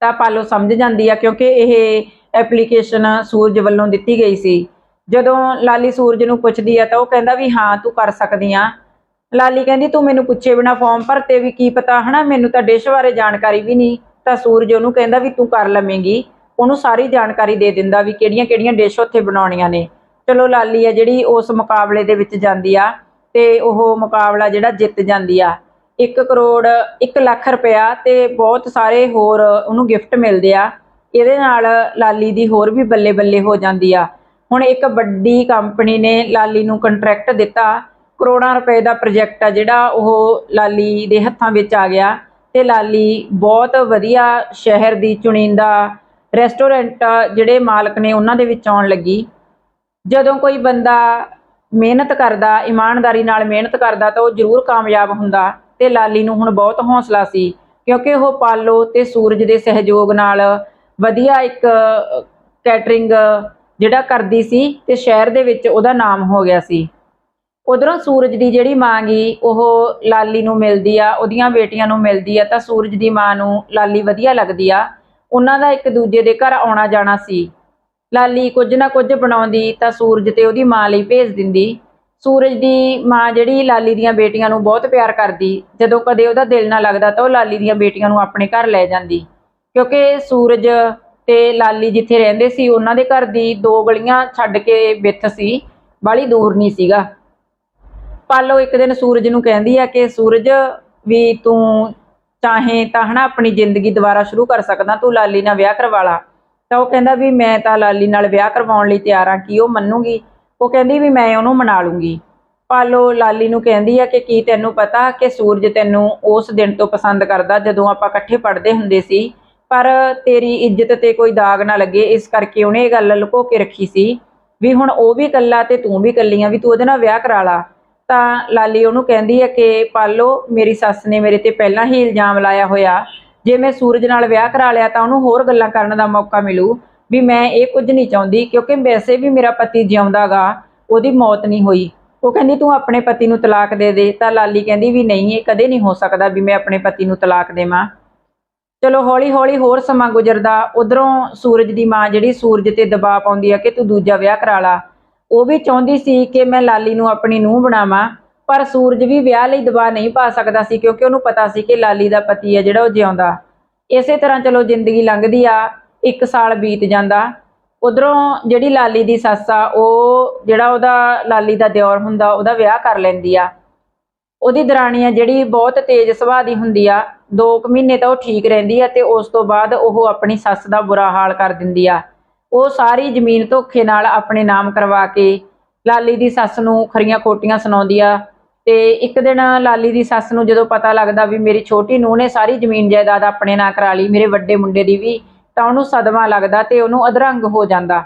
ਤਾਂ ਪਾਲੋ ਸਮਝ ਜਾਂਦੀ ਆ ਕਿਉਂਕਿ ਇਹ ਐਪਲੀਕੇਸ਼ਨ ਸੂਰਜ ਵੱਲੋਂ ਦਿੱਤੀ ਗਈ ਸੀ। ਜਦੋਂ ਲਾਲੀ ਸੂਰਜ ਨੂੰ ਪੁੱਛਦੀ ਆ ਤਾਂ ਉਹ ਕਹਿੰਦਾ ਵੀ ਹਾਂ, ਤੂੰ ਕਰ ਸਕਦੀ ਆ। ਲਾਲੀ ਕਹਿੰਦੀ, ਤੂੰ ਮੈਨੂੰ ਪੁੱਛੇ ਬਿਨਾ ਫਾਰਮ ਭਰਤੇ ਵੀ ਕੀ ਪਤਾ, ਹਨਾ, ਮੈਨੂੰ ਤਾਂ ਡਿਸ਼ ਬਾਰੇ ਜਾਣਕਾਰੀ ਵੀ ਨਹੀਂ। ਤਾਂ ਸੂਰਜ ਉਹਨੂੰ ਕਹਿੰਦਾ ਵੀ ਤੂੰ ਕਰ ਲਵੇਂਗੀ। ਉਹਨੂੰ ਸਾਰੀ ਜਾਣਕਾਰੀ ਦੇ ਦਿੰਦਾ ਵੀ ਕਿਹੜੀਆਂ ਕਿਹੜੀਆਂ ਡਿਸ਼ ਉੱਥੇ ਬਣਾਉਣੀਆਂ ਨੇ। ਚਲੋ ਲਾਲੀ ਆ ਜਿਹੜੀ ਉਸ ਮੁਕਾਬਲੇ ਦੇ ਵਿੱਚ ਜਾਂਦੀ ਆ ਤੇ ਉਹ ਮੁਕਾਬਲਾ ਜਿਹੜਾ ਜਿੱਤ ਜਾਂਦੀ ਆ। 1 ਕਰੋੜ 1 ਲੱਖ ਰੁਪਇਆ ਤੇ ਬਹੁਤ ਸਾਰੇ ਹੋਰ ਉਹਨੂੰ ਗਿਫਟ ਮਿਲਦੇ ਆ। ਇਹਦੇ ਨਾਲ ਲਾਲੀ ਦੀ ਹੋਰ ਵੀ ਬੱਲੇ ਬੱਲੇ ਹੋ ਜਾਂਦੀ ਆ। ਹੁਣ ਇੱਕ ਵੱਡੀ ਕੰਪਨੀ ਨੇ ਲਾਲੀ ਨੂੰ ਕੰਟਰੈਕਟ ਦਿੱਤਾ। ਕਰੋੜਾਂ ਰੁਪਏ ਦਾ ਪ੍ਰੋਜੈਕਟ ਆ ਜਿਹੜਾ ਉਹ ਲਾਲੀ ਦੇ ਹੱਥਾਂ ਵਿੱਚ ਆ ਗਿਆ। ਤੇ ਲਾਲੀ ਬਹੁਤ ਵਧੀਆ ਸ਼ਹਿਰ ਦੀ ਚੁਣਿੰਦਾ ਰੈਸਟੋਰੈਂਟ ਜਿਹੜੇ ਮਾਲਕ ਨੇ ਉਹਨਾਂ ਦੇ ਵਿੱਚ ਆਉਣ ਲੱਗੀ। ਜਦੋਂ ਕੋਈ ਬੰਦਾ ਮਿਹਨਤ ਕਰਦਾ, ਇਮਾਨਦਾਰੀ ਨਾਲ ਮਿਹਨਤ ਕਰਦਾ ਤਾਂ ਉਹ ਜ਼ਰੂਰ ਕਾਮਯਾਬ ਹੁੰਦਾ ਤੇ ਲਾਲੀ ਨੂੰ ਹੁਣ ਬਹੁਤ ਹੌਸਲਾ ਸੀ ਕਿਉਂਕਿ ਉਹ ਪਾਲੋ ਤੇ ਸੂਰਜ ਦੇ ਸਹਿਯੋਗ ਨਾਲ ਵਧੀਆ ਇੱਕ ਕੈਟਰਿੰਗ ਜਿਹੜਾ ਕਰਦੀ ਸੀ ਤੇ ਸ਼ਹਿਰ ਦੇ ਵਿੱਚ ਉਹਦਾ ਨਾਮ ਹੋ ਗਿਆ ਸੀ। ਉਧਰੋਂ ਸੂਰਜ ਦੀ ਜਿਹੜੀ ਮਾਂ ਗਈ ਉਹ ਲਾਲੀ ਨੂੰ ਮਿਲਦੀ ਆ, ਉਹਦੀਆਂ ਬੇਟੀਆਂ ਨੂੰ ਮਿਲਦੀ ਆ ਤਾਂ ਸੂਰਜ ਦੀ ਮਾਂ ਨੂੰ ਲਾਲੀ ਵਧੀਆ ਲੱਗਦੀ ਆ। ਉਹਨਾਂ ਦਾ ਇੱਕ ਦੂਜੇ ਦੇ ਘਰ ਆਉਣਾ ਜਾਣਾ ਸੀ। ਲਾਲੀ ਕੁਝ ਨਾ ਕੁਝ ਬਣਾਉਂਦੀ ਤਾਂ ਸੂਰਜ ਤੇ ਉਹਦੀ ਮਾਂ ਲਈ ਭੇਜ ਦਿੰਦੀ। ਸੂਰਜ ਦੀ ਮਾਂ ਜਿਹੜੀ ਲਾਲੀ ਦੀਆਂ ਬੇਟੀਆਂ ਨੂੰ ਬਹੁਤ ਪਿਆਰ ਕਰਦੀ। ਜਦੋਂ ਕਦੇ ਉਹਦਾ ਦਿਲ ਨਾ ਲੱਗਦਾ ਤਾਂ ਉਹ ਲਾਲੀ ਦੀਆਂ ਬੇਟੀਆਂ ਨੂੰ ਆਪਣੇ ਘਰ ਲੈ ਜਾਂਦੀ। ਕਿਉਂਕਿ ਸੂਰਜ ਤੇ ਲਾਲੀ ਜਿੱਥੇ ਰਹਿੰਦੇ ਸੀ, ਉਹਨਾਂ ਦੇ ਘਰ ਦੀ ਦੋ ਗਲੀਆਂ ਛੱਡ ਕੇ ਵਿੱਥ ਸੀ ਬਾਲੀ ਦੂਰ ਨਹੀਂ ਸੀਗਾ। ਪਾਲੋ ਇੱਕ ਦਿਨ ਸੂਰਜ ਨੂੰ ਕਹਿੰਦੀ ਆ ਕਿ, ਸੂਰਜ, ਵੀ ਤੂੰ ਚਾਹੇ ਤਾਂ ਹਨਾ ਆਪਣੀ ਜ਼ਿੰਦਗੀ ਦੁਬਾਰਾ ਸ਼ੁਰੂ ਕਰ ਸਕਦਾ, ਤੂੰ ਲਾਲੀ ਨਾਲ ਵਿਆਹ ਕਰਵਾ ਲਾ। ਤਾਂ ਉਹ ਕਹਿੰਦਾ ਵੀ ਮੈਂ ਤਾਂ ਲਾਲੀ ਨਾਲ ਵਿਆਹ ਕਰਵਾਉਣ ਲਈ ਤਿਆਰ ਆ ਕੀ ਉਹ ਮੰਨੂਗੀ? ਉਹ ਕਹਿੰਦੀ ਵੀ ਮੈਂ ਉਹਨੂੰ ਮਨਾ ਲੂੰਗੀ। ਪਾਲੋ, ਲਾਲੀ ਨੂੰ ਕਹਿੰਦੀ ਆ ਕਿ ਕੀ ਤੈਨੂੰ ਪਤਾ ਕਿ ਸੂਰਜ ਤੈਨੂੰ ਉਸ ਦਿਨ ਤੋਂ ਪਸੰਦ ਕਰਦਾ ਜਦੋਂ ਆਪਾਂ ਇਕੱਠੇ ਪੜ੍ਹਦੇ ਹੁੰਦੇ ਸੀ। ਪਰ ਤੇਰੀ ਇੱਜ਼ਤ ਤੇ ਕੋਈ ਦਾਗ ਨਾ ਲੱਗੇ, ਇਸ ਕਰਕੇ ਉਹਨੇ ਇਹ ਗੱਲ ਲੁਕੋ ਕੇ ਰੱਖੀ ਸੀ ਵੀ ਹੁਣ ਉਹ ਵੀ ਇਕੱਲਾ ਤੇ ਤੂੰ ਵੀ ਇਕੱਲੀ ਆ, ਵੀ ਤੂੰ ਉਹਦੇ ਨਾਲ ਵਿਆਹ ਕਰਾ ਲਾ। ਤਾਂ ਲਾਲੀ ਉਹਨੂੰ ਕਹਿੰਦੀ ਹੈ ਕਿ ਪਾਲੋ, ਮੇਰੀ ਸੱਸ ਨੇ ਮੇਰੇ ਤੇ ਪਹਿਲਾਂ ਹੀ ਇਲਜ਼ਾਮ ਲਾਇਆ ਹੋਇਆ। ਜੇ ਮੈਂ ਸੂਰਜ ਨਾਲ ਵਿਆਹ ਕਰਾ ਲਿਆ ਤਾਂ ਉਹਨੂੰ ਹੋਰ ਗੱਲਾਂ ਕਰਨ ਦਾ ਮੌਕਾ ਮਿਲੂ। ਵੀ ਮੈਂ ਇਹ ਕੁਝ ਨਹੀਂ ਚਾਹੁੰਦੀ ਕਿਉਂਕਿ ਵੈਸੇ ਵੀ ਮੇਰਾ ਪਤੀ ਜਿਉਂਦਾਗਾ, ਉਹਦੀ ਮੌਤ ਨਹੀਂ ਹੋਈ। ਉਹ ਕਹਿੰਦੀ, ਤੂੰ ਆਪਣੇ ਪਤੀ ਨੂੰ ਤਲਾਕ ਦੇ ਦੇ। ਤਾਂ ਲਾਲੀ ਕਹਿੰਦੀ ਵੀ ਨਹੀਂ, ਇਹ ਕਦੇ ਨਹੀਂ ਹੋ ਸਕਦਾ ਵੀ ਮੈਂ ਆਪਣੇ ਪਤੀ ਨੂੰ ਤਲਾਕ ਦੇਵਾਂ। ਚਲੋ ਹੌਲੀ ਹੌਲੀ ਹੋਰ ਸਮਾਂ ਗੁਜ਼ਰਦਾ। ਉਧਰੋਂ ਸੂਰਜ ਦੀ ਮਾਂ ਜਿਹੜੀ ਸੂਰਜ ਤੇ ਦਬਾਅ ਪਾਉਂਦੀ ਆ ਕਿ ਤੂੰ ਦੂਜਾ ਵਿਆਹ ਕਰਾ ਲਾ। ਉਹ ਵੀ ਚਾਹੁੰਦੀ ਸੀ ਕਿ ਮੈਂ ਲਾਲੀ ਨੂੰ ਆਪਣੀ ਨੂੰਹ ਬਣਾਵਾਂ, ਪਰ ਸੂਰਜ ਵੀ ਵਿਆਹ ਲਈ ਦਬਾਅ ਨਹੀਂ ਪਾ ਸਕਦਾ ਸੀ ਕਿਉਂਕਿ ਉਹਨੂੰ ਪਤਾ ਸੀ ਕਿ ਲਾਲੀ ਦਾ ਪਤੀ ਹੈ ਜਿਹੜਾ ਉਹ ਜਿਉਂਦਾ। ਇਸੇ ਤਰ੍ਹਾਂ ਚਲੋ ਜ਼ਿੰਦਗੀ ਲੰਘਦੀ ਆ, ਇੱਕ ਸਾਲ ਬੀਤ ਜਾਂਦਾ। ਉਧਰੋਂ ਜਿਹੜੀ ਲਾਲੀ ਦੀ ਸੱਸ ਆ, ਉਹ ਜਿਹੜਾ ਉਹਦਾ ਲਾਲੀ ਦਾ ਦਿਓਰ ਹੁੰਦਾ, ਉਹਦਾ ਵਿਆਹ ਕਰ ਲੈਂਦੀ ਆ। ਉਹਦੀ ਦਰਾਣੀ ਆ ਜਿਹੜੀ ਬਹੁਤ ਤੇਜ਼ ਸੁਭਾਅ ਦੀ ਹੁੰਦੀ ਆ 2 ਮਹੀਨੇ ਤਾਂ ਉਹ ਠੀਕ ਰਹਿੰਦੀ ਆ ਤੇ ਉਸ ਤੋਂ ਬਾਅਦ ਉਹ ਆਪਣੀ ਸੱਸ ਦਾ ਬੁਰਾ ਹਾਲ ਕਰ ਦਿੰਦੀ ਆ। ਉਹ ਸਾਰੀ ਜ਼ਮੀਨ ਧੋਖੇ ਨਾਲ ਆਪਣੇ ਨਾਮ ਕਰਵਾ ਕੇ ਲਾਲੀ ਦੀ ਸੱਸ ਨੂੰ ਖਰੀਆਂ ਖੋਟੀਆਂ ਸੁਣਾਉਂਦੀ ਆ। ਤੇ ਇੱਕ ਦਿਨ ਲਾਲੀ ਦੀ ਸੱਸ ਨੂੰ ਜਦੋਂ ਪਤਾ ਲੱਗਦਾ ਵੀ ਮੇਰੀ ਛੋਟੀ ਨੂੰਹ ਨੇ ਸਾਰੀ ਜ਼ਮੀਨ ਜਾਇਦਾਦ ਆਪਣੇ ਨਾਂ ਕਰਾ ਲਈ, ਮੇਰੇ ਵੱਡੇ ਮੁੰਡੇ ਦੀ ਵੀ, ਤਾਂ ਉਹਨੂੰ ਸਦਮਾ ਲੱਗਦਾ ਤੇ ਉਹਨੂੰ ਅਧਰੰਗ ਹੋ ਜਾਂਦਾ।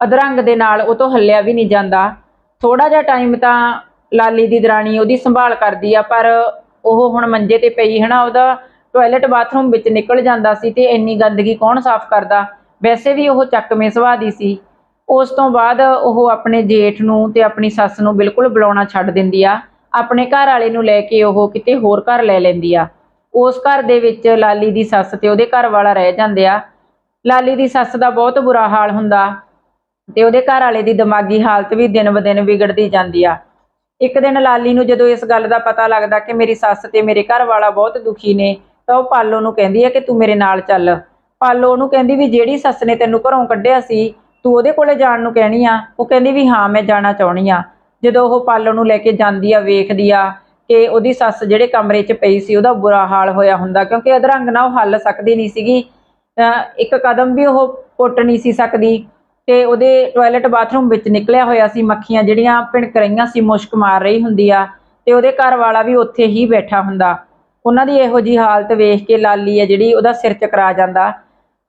ਅਧਰੰਗ ਦੇ ਨਾਲ ਉਹ ਤੋਂ ਹੱਲਿਆ ਵੀ ਨਹੀਂ ਜਾਂਦਾ। ਥੋੜਾ ਜਿਹਾ ਟਾਈਮ ਤਾਂ ਲਾਲੀ ਦੀ ਦਰਾਣੀ ਉਹਦੀ ਸੰਭਾਲ ਕਰਦੀ ਆ, ਪਰ ਉਹ ਹੁਣ ਮੰਜੇ ਤੇ ਪਈ ਹਨਾ ਉਹਦਾ ਟਾਇਲਟ ਬਾਥਰੂਮ ਵਿੱਚ ਨਿਕਲ ਜਾਂਦਾ ਸੀ ਤੇ ਇੰਨੀ ਗੰਦਗੀ ਕੌਣ ਸਾਫ਼ ਕਰਦਾ? ਵੈਸੇ ਵੀ ਉਹ ਚੱਕਵੇਂ ਸੁਭਾਅ ਦੀ ਸੀ। ਉਸ ਤੋਂ ਬਾਅਦ ਉਹ ਆਪਣੇ ਜੇਠ ਨੂੰ ਤੇ ਆਪਣੀ ਸੱਸ ਨੂੰ ਬਿਲਕੁਲ ਬੁਲਾਉਣਾ ਛੱਡ ਦਿੰਦੀ ਆ। ਆਪਣੇ ਘਰ ਵਾਲੇ ਨੂੰ ਲੈ ਕੇ ਉਹ ਕਿਤੇ ਹੋਰ ਘਰ ਲੈ ਲੈਂਦੀ ਆ। ਉਸ ਘਰ ਦੇ ਵਿੱਚ ਲਾਲੀ ਦੀ ਸੱਸ ਤੇ ਉਹਦੇ ਘਰ ਵਾਲਾ ਰਹਿ ਜਾਂਦੇ ਆ। ਲਾਲੀ ਦੀ ਸੱਸ ਦਾ ਬਹੁਤ ਬੁਰਾ ਹਾਲ ਹੁੰਦਾ ਤੇ ਉਹਦੇ ਘਰ ਵਾਲੇ ਦੀ ਦਿਮਾਗੀ ਹਾਲਤ ਵੀ ਦਿਨ ਬ ਦਿਨ ਵਿਗੜਦੀ ਜਾਂਦੀ ਆ। ਇੱਕ ਦਿਨ ਲਾਲੀ ਨੂੰ ਜਦੋਂ ਇਸ ਗੱਲ ਦਾ ਪਤਾ ਲੱਗਦਾ ਕਿ ਮੇਰੀ ਸੱਸ ਤੇ ਮੇਰੇ ਘਰ ਵਾਲਾ ਬਹੁਤ ਦੁਖੀ ਨੇ ਤਾਂ ਉਹ ਪਾਲੋ ਨੂੰ ਕਹਿੰਦੀ ਹੈ ਕਿ ਤੂੰ ਮੇਰੇ ਨਾਲ ਚੱਲ। ਪਾਲੋ ਉਹਨੂੰ ਕਹਿੰਦੀ ਵੀ ਜਿਹੜੀ ਸੱਸ ਨੇ ਤੈਨੂੰ ਘਰੋਂ ਕੱਢਿਆ ਸੀ, ਤੂੰ ਉਹਦੇ ਕੋਲੇ ਜਾਣ ਨੂੰ ਕਹਿਣੀ ਆ। ਉਹ ਕਹਿੰਦੀ ਵੀ ਹਾਂ, ਮੈਂ ਜਾਣਾ ਚਾਹਣੀ ਆ। ਜਦੋਂ ਉਹ ਪਾਲੋ ਨੂੰ ਲੈ ਕੇ ਜਾਂਦੀ ਆ, ਵੇਖਦੀ ਆ ਕਿ ਉਹਦੀ ਸੱਸ ਜਿਹੜੇ ਕਮਰੇ 'ਚ ਪਈ ਸੀ, ਉਹਦਾ ਬੁਰਾ ਹਾਲ ਹੋਇਆ ਹੁੰਦਾ, ਕਿਉਂਕਿ ਅਧਰੰਗ ਨਾ ਉਹ ਹੱਲ ਸਕਦੀ ਨਹੀਂ ਸੀਗੀ। ਇੱਕ ਕਦਮ ਵੀ ਉਹ ਪੁੱਟ ਨਹੀਂ ਸੀ ਸਕਦੀ ਤੇ ਉਹਦੇ ਟਾਇਲਟ ਬਾਥਰੂਮ ਵਿੱਚ ਨਿਕਲਿਆ ਹੋਇਆ ਸੀ, ਮੱਖੀਆਂ ਜਿਹੜੀਆਂ ਭਿਣਕ ਰਹੀਆਂ ਸੀ, ਮੁਸ਼ਕ ਮਾਰ ਰਹੀ ਹੁੰਦੀ ਆ ਤੇ ਉਹਦੇ ਘਰ ਵਾਲਾ ਵੀ ਉੱਥੇ ਹੀ ਬੈਠਾ ਹੁੰਦਾ। ਉਹਨਾਂ ਦੀ ਇਹੋ ਜੀ ਹਾਲਤ ਵੇਖ ਕੇ ਲਾਲੀ ਆ ਜਿਹੜੀ ਉਹਦਾ ਸਿਰ ਚਕਰਾ ਜਾਂਦਾ।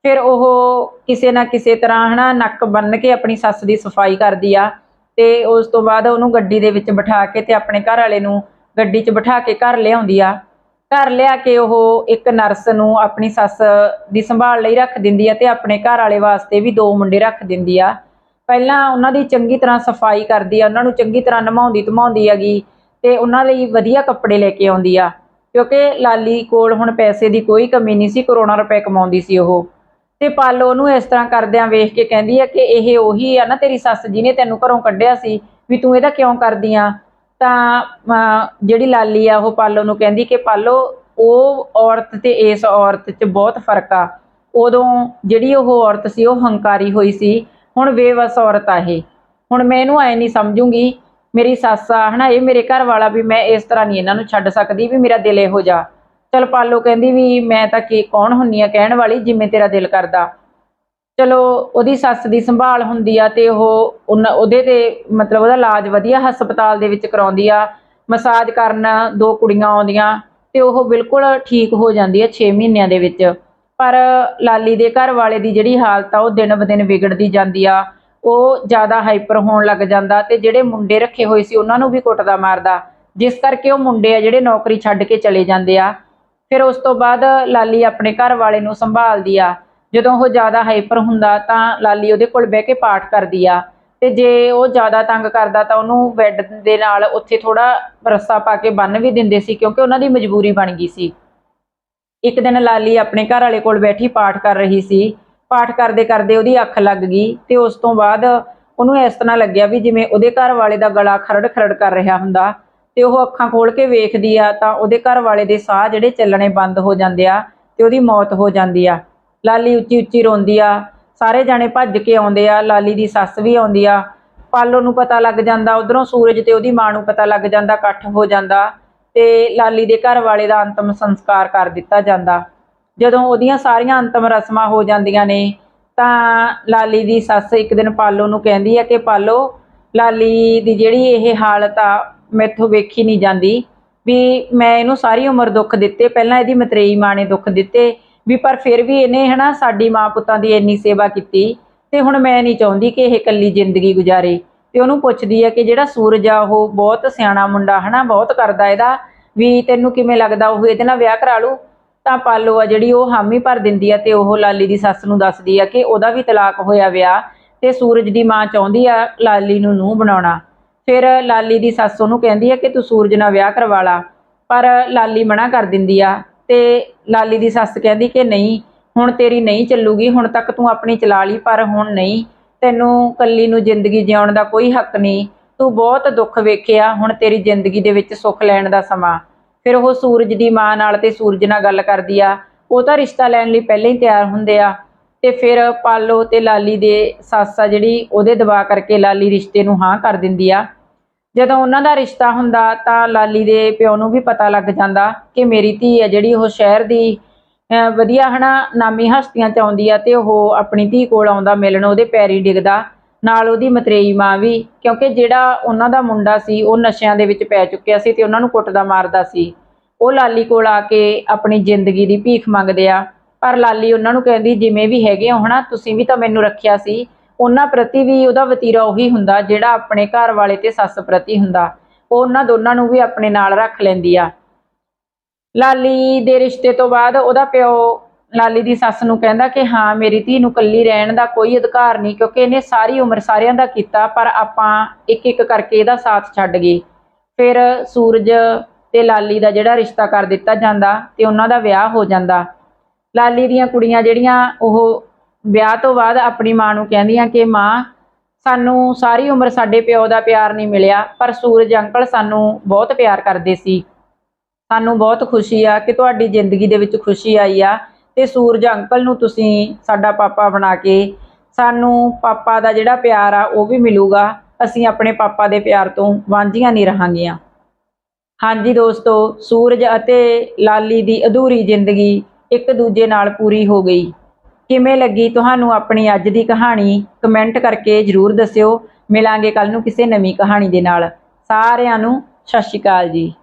ਫਿਰ ਉਹ ਕਿਸੇ ਨਾ ਕਿਸੇ ਤਰ੍ਹਾਂ ਹਨਾ ਨੱਕ ਬੰਨ ਕੇ ਆਪਣੀ ਸੱਸ ਦੀ ਸਫ਼ਾਈ ਕਰਦੀ ਆ ਤੇ ਉਸ ਤੋਂ ਬਾਅਦ ਉਹਨੂੰ ਗੱਡੀ ਦੇ ਵਿੱਚ ਬਿਠਾ ਕੇ ਤੇ ਆਪਣੇ ਘਰ ਵਾਲੇ ਨੂੰ ਗੱਡੀ 'ਚ ਬਿਠਾ ਕੇ ਘਰ ਲਿਆਉਂਦੀ ਆ। ਘਰ ਲਿਆ ਕੇ ਉਹ ਇੱਕ ਨਰਸ ਨੂੰ ਆਪਣੀ ਸੱਸ ਦੀ ਸੰਭਾਲ ਲਈ ਰੱਖ ਦਿੰਦੀ ਆ ਤੇ ਆਪਣੇ ਘਰ ਵਾਲੇ ਵਾਸਤੇ ਵੀ ਦੋ ਮੁੰਡੇ ਰੱਖ ਦਿੰਦੀ ਆ। ਪਹਿਲਾਂ ਉਹਨਾਂ ਦੀ ਚੰਗੀ ਤਰ੍ਹਾਂ ਸਫ਼ਾਈ ਕਰਦੀ ਆ, ਉਹਨਾਂ ਨੂੰ ਚੰਗੀ ਤਰ੍ਹਾਂ ਨਮਾਉਂਦੀ ਧਮਾਉਂਦੀ ਹੈਗੀ ਤੇ ਉਹਨਾਂ ਲਈ ਵਧੀਆ ਕੱਪੜੇ ਲੈ ਕੇ ਆਉਂਦੀ ਆ। ਕਿਉਂਕਿ ਲਾਲੀ ਕੋਲ ਹੁਣ ਪੈਸੇ ਦੀ ਕੋਈ ਕਮੀ ਨਹੀਂ ਸੀ, ਕਰੋੜਾਂ ਰੁਪਏ ਕਮਾਉਂਦੀ ਸੀ ਉਹ। ਤੇ ਪਾਲੋ ਉਹਨੂੰ ਇਸ ਤਰ੍ਹਾਂ ਕਰਦਿਆਂ ਵੇਖ ਕੇ ਕਹਿੰਦੀ ਆ ਕਿ ਇਹ ਉਹੀ ਆ ਨਾ, ਤੇਰੀ ਸੱਸ ਜੀ ਨੇ ਤੈਨੂੰ ਘਰੋਂ ਕੱਢਿਆ ਸੀ ਵੀ ਤੂੰ ਇਹਦਾ ਕਿਉਂ ਕਰਦੀ ਆ? ਤਾਂ ਜਿਹੜੀ ਲਾਲੀ ਆ ਉਹ ਪਾਲੋ ਨੂੰ ਕਹਿੰਦੀ ਕਿ ਪਾਲੋ ਉਹ ਔਰਤ ਤੇ ਇਸ ਔਰਤ 'ਚ ਬਹੁਤ ਫ਼ਰਕ ਆ। ਉਦੋਂ ਜਿਹੜੀ ਉਹ ਔਰਤ ਸੀ, ਉਹ ਹੰਕਾਰੀ ਹੋਈ ਸੀ। ਹੁਣ ਬੇਵਸ ਔਰਤ ਆ ਇਹ। ਹੁਣ ਮੈਂ ਇਹਨੂੰ ਐ ਨਹੀਂ ਸਮਝੂਗੀ, ਮੇਰੀ ਸੱਸ ਆ, ਹਨਾ, ਇਹ ਮੇਰੇ ਘਰ ਵਾਲਾ ਵੀ ਮੈਂ ਇਸ ਤਰ੍ਹਾਂ ਨਹੀਂ ਇਹਨਾਂ ਨੂੰ ਛੱਡ ਸਕਦੀ ਵੀ ਮੇਰਾ ਦਿਲ ਇਹੋ ਜਾ ਚਲ ਪਾਲੋ ਕਹਿੰਦੀ ਵੀ ਮੈਂ ਤਾਂ ਕੀ ਕੌਣ ਹੁੰਨੀ ਆ ਕਹਿਣ ਵਾਲੀ ਜਿਵੇਂ ਤੇਰਾ ਦਿਲ ਕਰਦਾ। ਚਲੋ ਉਹਦੀ ਸੱਸ ਦੀ ਸੰਭਾਲ ਹੁੰਦੀ ਆ ਤੇ ਉਹ ਉਹਦੇ ਤੇ ਮਤਲਬ ਉਹਦਾ ਇਲਾਜ ਵਧੀਆ ਹਸਪਤਾਲ ਦੇ ਵਿੱਚ ਕਰਾਉਂਦੀ ਆ, ਮਸਾਜ ਕਰਨ ਦੋ ਕੁੜੀਆਂ ਆਉਂਦੀਆਂ ਤੇ ਉਹ ਬਿਲਕੁਲ ਠੀਕ ਹੋ ਜਾਂਦੀ ਆ 6 ਮਹੀਨਿਆਂ ਦੇ ਵਿੱਚ। ਪਰ ਲਾਲੀ ਦੇ ਘਰ ਵਾਲੇ ਦੀ ਜਿਹੜੀ ਹਾਲਤ ਆ ਉਹ ਦਿਨ ਬ ਦਿਨ ਵਿਗੜਦੀ ਜਾਂਦੀ ਆ, ਉਹ ਜ਼ਿਆਦਾ ਹਾਈਪਰ ਹੋਣ ਲੱਗ ਜਾਂਦਾ ਤੇ ਜਿਹੜੇ ਮੁੰਡੇ ਰੱਖੇ ਹੋਏ ਸੀ ਉਹਨਾਂ ਨੂੰ ਵੀ ਕੁੱਟਦਾ ਮਾਰਦਾ। ਜਿਸ ਕਰਕੇ ਉਹ ਮੁੰਡੇ ਆ ਜਿਹੜੇ ਨੌਕਰੀ ਛੱਡ ਕੇ ਚਲੇ ਜਾਂਦੇ ਆ। ਫਿਰ ਉਸ ਤੋਂ ਬਾਅਦ ਲਾਲੀ ਆਪਣੇ ਘਰ ਵਾਲੇ ਨੂੰ ਸੰਭਾਲਦੀ ਆ। ਜਦੋਂ ਉਹ ਜ਼ਿਆਦਾ ਹਾਈਪਰ ਹੁੰਦਾ ਤਾਂ ਲਾਲੀ ਉਹਦੇ ਕੋਲ ਬਹਿ ਕੇ ਪਾਠ ਕਰਦੀ ਆ। ਤੇ ਜੇ ਉਹ ਜ਼ਿਆਦਾ ਤੰਗ ਕਰਦਾ ਤਾਂ ਉਹਨੂੰ ਬੈੱਡ ਦੇ ਨਾਲ ਉੱਥੇ ਥੋੜਾ ਰੱਸਾ ਪਾ ਕੇ ਬੰਨ ਵੀ ਦਿੰਦੇ ਸੀ ਕਿਉਂਕਿ ਉਹਨਾਂ ਦੀ ਮਜਬੂਰੀ ਬਣ ਗਈ ਸੀ। ਇੱਕ ਦਿਨ ਲਾਲੀ ਆਪਣੇ ਘਰ ਵਾਲੇ ਕੋਲ ਬੈਠੀ ਪਾਠ ਕਰ ਰਹੀ ਸੀ। ਪਾਠ ਕਰਦੇ ਕਰਦੇ ਉਹਦੀ ਅੱਖ ਲੱਗ ਗਈ ਤੇ ਉਸ ਤੋਂ ਬਾਅਦ ਉਹਨੂੰ ਇਸ ਤਰ੍ਹਾਂ ਲੱਗਿਆ ਵੀ ਜਿਵੇਂ ਉਹਦੇ ਘਰ ਵਾਲੇ ਦਾ ਗਲਾ ਖਰੜ ਖਰੜ ਕਰ ਰਿਹਾ ਹੁੰਦਾ। ਤੇ ਉਹ ਅੱਖਾਂ ਖੋਲ ਕੇ ਵੇਖਦੀ ਆ ਤਾਂ ਉਹਦੇ ਘਰ ਵਾਲੇ ਦੇ ਸਾਹ ਜਿਹੜੇ ਚੱਲਣੇ ਬੰਦ ਹੋ ਜਾਂਦੇ ਆ ਤੇ ਉਹਦੀ ਮੌਤ ਹੋ ਜਾਂਦੀ ਆ। ਲਾਲੀ ਉੱਚੀ ਉੱਚੀ ਰੋਂਦੀ ਆ, ਸਾਰੇ ਜਾਣੇ ਭੱਜ ਕੇ ਆਉਂਦੇ ਆ, ਲਾਲੀ ਦੀ ਸੱਸ ਵੀ ਆਉਂਦੀ ਆ। ਪਾਲੋ ਨੂੰ ਪਤਾ ਲੱਗ ਜਾਂਦਾ, ਉਧਰੋਂ ਸੂਰਜ ਤੇ ਉਹਦੀ ਮਾਂ ਨੂੰ ਪਤਾ ਲੱਗ ਜਾਂਦਾ, ਇਕੱਠ ਹੋ ਜਾਂਦਾ ਤੇ ਲਾਲੀ ਦੇ ਘਰ ਵਾਲੇ ਦਾ ਅੰਤਮ ਸੰਸਕਾਰ ਕਰ ਦਿੱਤਾ ਜਾਂਦਾ। ਜਦੋਂ ਉਹਦੀਆਂ ਸਾਰੀਆਂ ਅੰਤਮ ਰਸਮਾਂ ਹੋ ਜਾਂਦੀਆਂ ਨੇ, ਤਾਂ ਲਾਲੀ ਦੀ ਸੱਸ ਇੱਕ ਦਿਨ ਪਾਲੋ ਨੂੰ ਕਹਿੰਦੀ ਆ ਕਿ ਪਾਲੋ, ਲਾਲੀ ਦੀ ਜਿਹੜੀ ਇਹ ਹਾਲਤ ਆ ਮੈਥੋਂ ਵੇਖੀ ਨਹੀਂ ਜਾਂਦੀ ਵੀ ਮੈਂ ਇਹਨੂੰ ਸਾਰੀ ਉਮਰ ਦੁੱਖ ਦਿੱਤੇ, ਪਹਿਲਾਂ ਇਹਦੀ ਮਤਰੇਈ ਮਾਂ ਨੇ ਦੁੱਖ ਦਿੱਤੇ, ਵੀ ਪਰ ਫਿਰ ਵੀ ਇਹਨੇ ਹਨਾ ਸਾਡੀ ਮਾਂ ਪੁੱਤਾਂ ਦੀ ਇੰਨੀ ਸੇਵਾ ਕੀਤੀ ਤੇ ਹੁਣ ਮੈਂ ਨਹੀਂ ਚਾਹੁੰਦੀ ਕਿ ਇਹ ਇਕੱਲੀ ਜ਼ਿੰਦਗੀ ਗੁਜ਼ਾਰੇ। ਤੇ ਉਹਨੂੰ ਪੁੱਛਦੀ ਹੈ ਕਿ ਜਿਹੜਾ ਸੂਰਜ ਆ, ਉਹ ਬਹੁਤ ਸਿਆਣਾ ਮੁੰਡਾ ਹਨਾ, ਬਹੁਤ ਕਰਦਾ ਇਹਦਾ, ਵੀ ਤੈਨੂੰ ਕਿਵੇਂ ਲੱਗਦਾ ਉਹ ਇਹਦੇ ਨਾਲ ਵਿਆਹ ਕਰਾ ਲੂ ਤਾਂ ਪਾਲੋ ਆ ਜਿਹੜੀ ਉਹ ਹਾਮੀ ਭਰ ਦਿੰਦੀ ਆ ਤੇ ਉਹ ਲਾਲੀ ਦੀ ਸੱਸ ਨੂੰ ਦੱਸਦੀ ਆ ਕਿ ਉਹਦਾ ਵੀ ਤਲਾਕ ਹੋਇਆ ਵਿਆਹ ਤੇ ਸੂਰਜ ਦੀ ਮਾਂ ਚਾਹੁੰਦੀ ਆ ਲਾਲੀ ਨੂੰ ਨੂੰਹ ਬਣਾਉਣਾ। ਫਿਰ ਲਾਲੀ ਦੀ ਸੱਸ ਉਹਨੂੰ ਕਹਿੰਦੀ ਆ ਕਿ ਤੂੰ ਸੂਰਜ ਨਾਲ ਵਿਆਹ ਕਰਵਾ ਲਾ। ਪਰ ਲਾਲੀ ਮਨਾ ਕਰ ਦਿੰਦੀ ਆ ਤੇ ਲਾਲੀ ਦੀ ਸੱਸ ਕਹਿੰਦੀ ਕਿ ਨਹੀਂ, ਹੁਣ ਤੇਰੀ ਨਹੀਂ ਚੱਲੂਗੀ, ਹੁਣ ਤੱਕ ਤੂੰ ਆਪਣੀ ਚਲਾ ਲਈ, ਪਰ ਹੁਣ ਨਹੀਂ। ਤੈਨੂੰ ਕੱਲੀ ਨੂੰ ਜ਼ਿੰਦਗੀ ਜਿਉਣ ਦਾ ਕੋਈ ਹੱਕ ਨਹੀਂ। ਤੂੰ ਬਹੁਤ ਦੁੱਖ ਵੇਖਿਆ, ਹੁਣ ਤੇਰੀ ਜ਼ਿੰਦਗੀ ਦੇ ਵਿੱਚ ਸੁੱਖ ਲੈਣ ਦਾ ਸਮਾਂ। ਫਿਰ ਉਹ ਸੂਰਜ ਦੀ ਮਾਂ ਨਾਲ ਤੇ ਸੂਰਜ ਨਾਲ ਗੱਲ ਕਰਦੀ ਆ। ਉਹ ਤਾਂ ਰਿਸ਼ਤਾ ਲੈਣ ਲਈ ਪਹਿਲਾਂ ਹੀ ਤਿਆਰ ਹੁੰਦੇ ਆ। ਤੇ ਫਿਰ ਪਾਲੋ ਤੇ ਲਾਲੀ ਦੇ ਸੱਸ ਆ ਜਿਹੜੀ, ਉਹਦੇ ਦਬਾ ਕਰਕੇ ਲਾਲੀ ਰਿਸ਼ਤੇ ਨੂੰ ਹਾਂ ਕਰ ਦਿੰਦੀ ਆ। ਜਦੋਂ ਉਹਨਾਂ ਦਾ ਰਿਸ਼ਤਾ ਹੁੰਦਾ ਤਾਂ ਲਾਲੀ ਦੇ ਪਿਓ ਨੂੰ ਵੀ ਪਤਾ ਲੱਗ ਜਾਂਦਾ ਕਿ ਮੇਰੀ ਧੀ ਆ ਜਿਹੜੀ, ਉਹ ਸ਼ਹਿਰ ਦੀ, ਅਹ, ਵਧੀਆ ਹਨਾ, ਨਾਮੀ ਹਸਤੀਆਂ ਚ ਆਉਂਦੀ ਆ ਤੇ ਉਹ ਆਪਣੀ ਧੀ ਕੋਲ ਆਉਂਦਾ, ਮਿਲਣ ਉਹਦੇ ਪੈਰੀ ਡਿੱਗਦਾ, ਨਾਲ ਉਹਦੀ ਮਤਰੇਈ ਮਾਂ ਵੀ, ਕਿਉਂਕਿ ਜਿਹੜਾ ਉਹਨਾਂ ਦਾ ਮੁੰਡਾ ਸੀ, ਉਹ ਨਸ਼ਿਆਂ ਦੇ ਵਿੱਚ ਪੈ ਚੁੱਕਿਆ ਸੀ ਤੇ ਉਹਨਾਂ ਨੂੰ ਕੁੱਟਦਾ ਮਾਰਦਾ ਸੀ। ਉਹ ਲਾਲੀ ਕੋਲ ਆ ਕੇ ਆਪਣੀ ਜ਼ਿੰਦਗੀ ਦੀ ਭੀਖ ਮੰਗਦੇ ਆ। ਪਰ ਲਾਲੀ ਉਹਨਾਂ ਨੂੰ ਕਹਿੰਦੀ, ਜਿਵੇਂ ਵੀ ਹੈਗੇ ਹੋ ਹਨਾ, ਤੁਸੀਂ ਵੀ ਤਾਂ ਮੈਨੂੰ ਰੱਖਿਆ ਸੀ। ਉਹਨਾਂ ਪ੍ਰਤੀ ਵੀ ਉਹਦਾ ਵਤੀਰਾ ਉਹੀ ਹੁੰਦਾ, ਜਿਹੜਾ ਆਪਣੇ ਘਰ ਵਾਲੇ ਤੇ ਸੱਸ ਪ੍ਰਤੀ ਹੁੰਦਾ। ਉਹ ਉਹਨਾਂ ਦੋਨਾਂ ਨੂੰ ਵੀ ਆਪਣੇ ਨਾਲ ਰੱਖ ਲੈਂਦੀ ਆ। ਲਾਲੀ ਦੇ ਰਿਸ਼ਤੇ ਤੋਂ ਬਾਅਦ ਉਹਦਾ ਪਿਓ ਲਾਲੀ ਦੀ ਸੱਸ ਨੂੰ ਕਹਿੰਦਾ ਕਿ, ਹਾਂ, ਮੇਰੀ ਧੀ ਨੂੰ ਇਕੱਲੀ ਰਹਿਣ ਦਾ ਕੋਈ ਅਧਿਕਾਰ ਨਹੀਂ, ਕਿਉਂਕਿ ਇਹਨੇ ਸਾਰੀ ਉਮਰ ਸਾਰਿਆਂ ਦਾ ਕੀਤਾ, ਪਰ ਆਪਾਂ ਇੱਕ ਇੱਕ ਕਰਕੇ ਇਹਦਾ ਸਾਥ ਛੱਡ ਗਏ। ਫਿਰ ਸੂਰਜ ਤੇ ਲਾਲੀ ਦਾ ਜਿਹੜਾ ਰਿਸ਼ਤਾ ਕਰ ਦਿੱਤਾ ਜਾਂਦਾ ਤੇ ਉਹਨਾਂ ਦਾ ਵਿਆਹ ਹੋ ਜਾਂਦਾ। ਲਾਲੀ ਦੀਆਂ ਕੁੜੀਆਂ ਜਿਹੜੀਆਂ ਉਹ ਵਿਆਹ ਤੋਂ ਬਾਅਦ ਆਪਣੀ ਮਾਂ ਨੂੰ ਕਹਿੰਦੀਆਂ ਕਿ ਮਾਂ, ਸਾਨੂੰ ਸਾਰੀ ਉਮਰ ਸਾਡੇ ਪਿਓ ਦਾ ਪਿਆਰ ਨਹੀਂ ਮਿਲਿਆ, ਪਰ ਸੂਰਜ ਅੰਕਲ ਸਾਨੂੰ ਬਹੁਤ ਪਿਆਰ ਕਰਦੇ ਸੀ। ਸਾਨੂੰ ਬਹੁਤ ਖੁਸ਼ੀ ਆ ਕਿ ਤੁਹਾਡੀ ਜ਼ਿੰਦਗੀ ਦੇ ਵਿੱਚ ਖੁਸ਼ੀ ਆਈ ਆ ਤੇ ਸੂਰਜ ਅੰਕਲ ਨੂੰ ਤੁਸੀਂ ਸਾਡਾ ਪਾਪਾ ਬਣਾ ਕੇ ਸਾਨੂੰ ਪਾਪਾ ਦਾ ਜਿਹੜਾ ਪਿਆਰ ਆ ਉਹ ਵੀ ਮਿਲੂਗਾ। ਅਸੀਂ ਆਪਣੇ ਪਾਪਾ ਦੇ ਪਿਆਰ ਤੋਂ ਵਾਂਝੀਆਂ ਨਹੀਂ ਰਹਾਂਗੀਆਂ। ਹਾਂਜੀ ਦੋਸਤੋ, ਸੂਰਜ ਅਤੇ ਲਾਲੀ ਦੀ ਅਧੂਰੀ ਜ਼ਿੰਦਗੀ ਇੱਕ ਦੂਜੇ ਨਾਲ ਪੂਰੀ ਹੋ ਗਈ। ਕਿਵੇਂ ਲੱਗੀ ਤੁਹਾਨੂੰ ਆਪਣੀ ਅੱਜ ਦੀ ਕਹਾਣੀ? ਕਮੈਂਟ ਕਰਕੇ ਜਰੂਰ ਦੱਸਿਓ। ਮਿਲਾਂਗੇ ਕੱਲ ਨੂੰ ਕਿਸੇ ਨਵੀਂ ਕਹਾਣੀ ਦੇ ਨਾਲ। ਸਾਰਿਆਂ ਨੂੰ ਸਤਿ ਸ਼੍ਰੀ ਅਕਾਲ ਜੀ।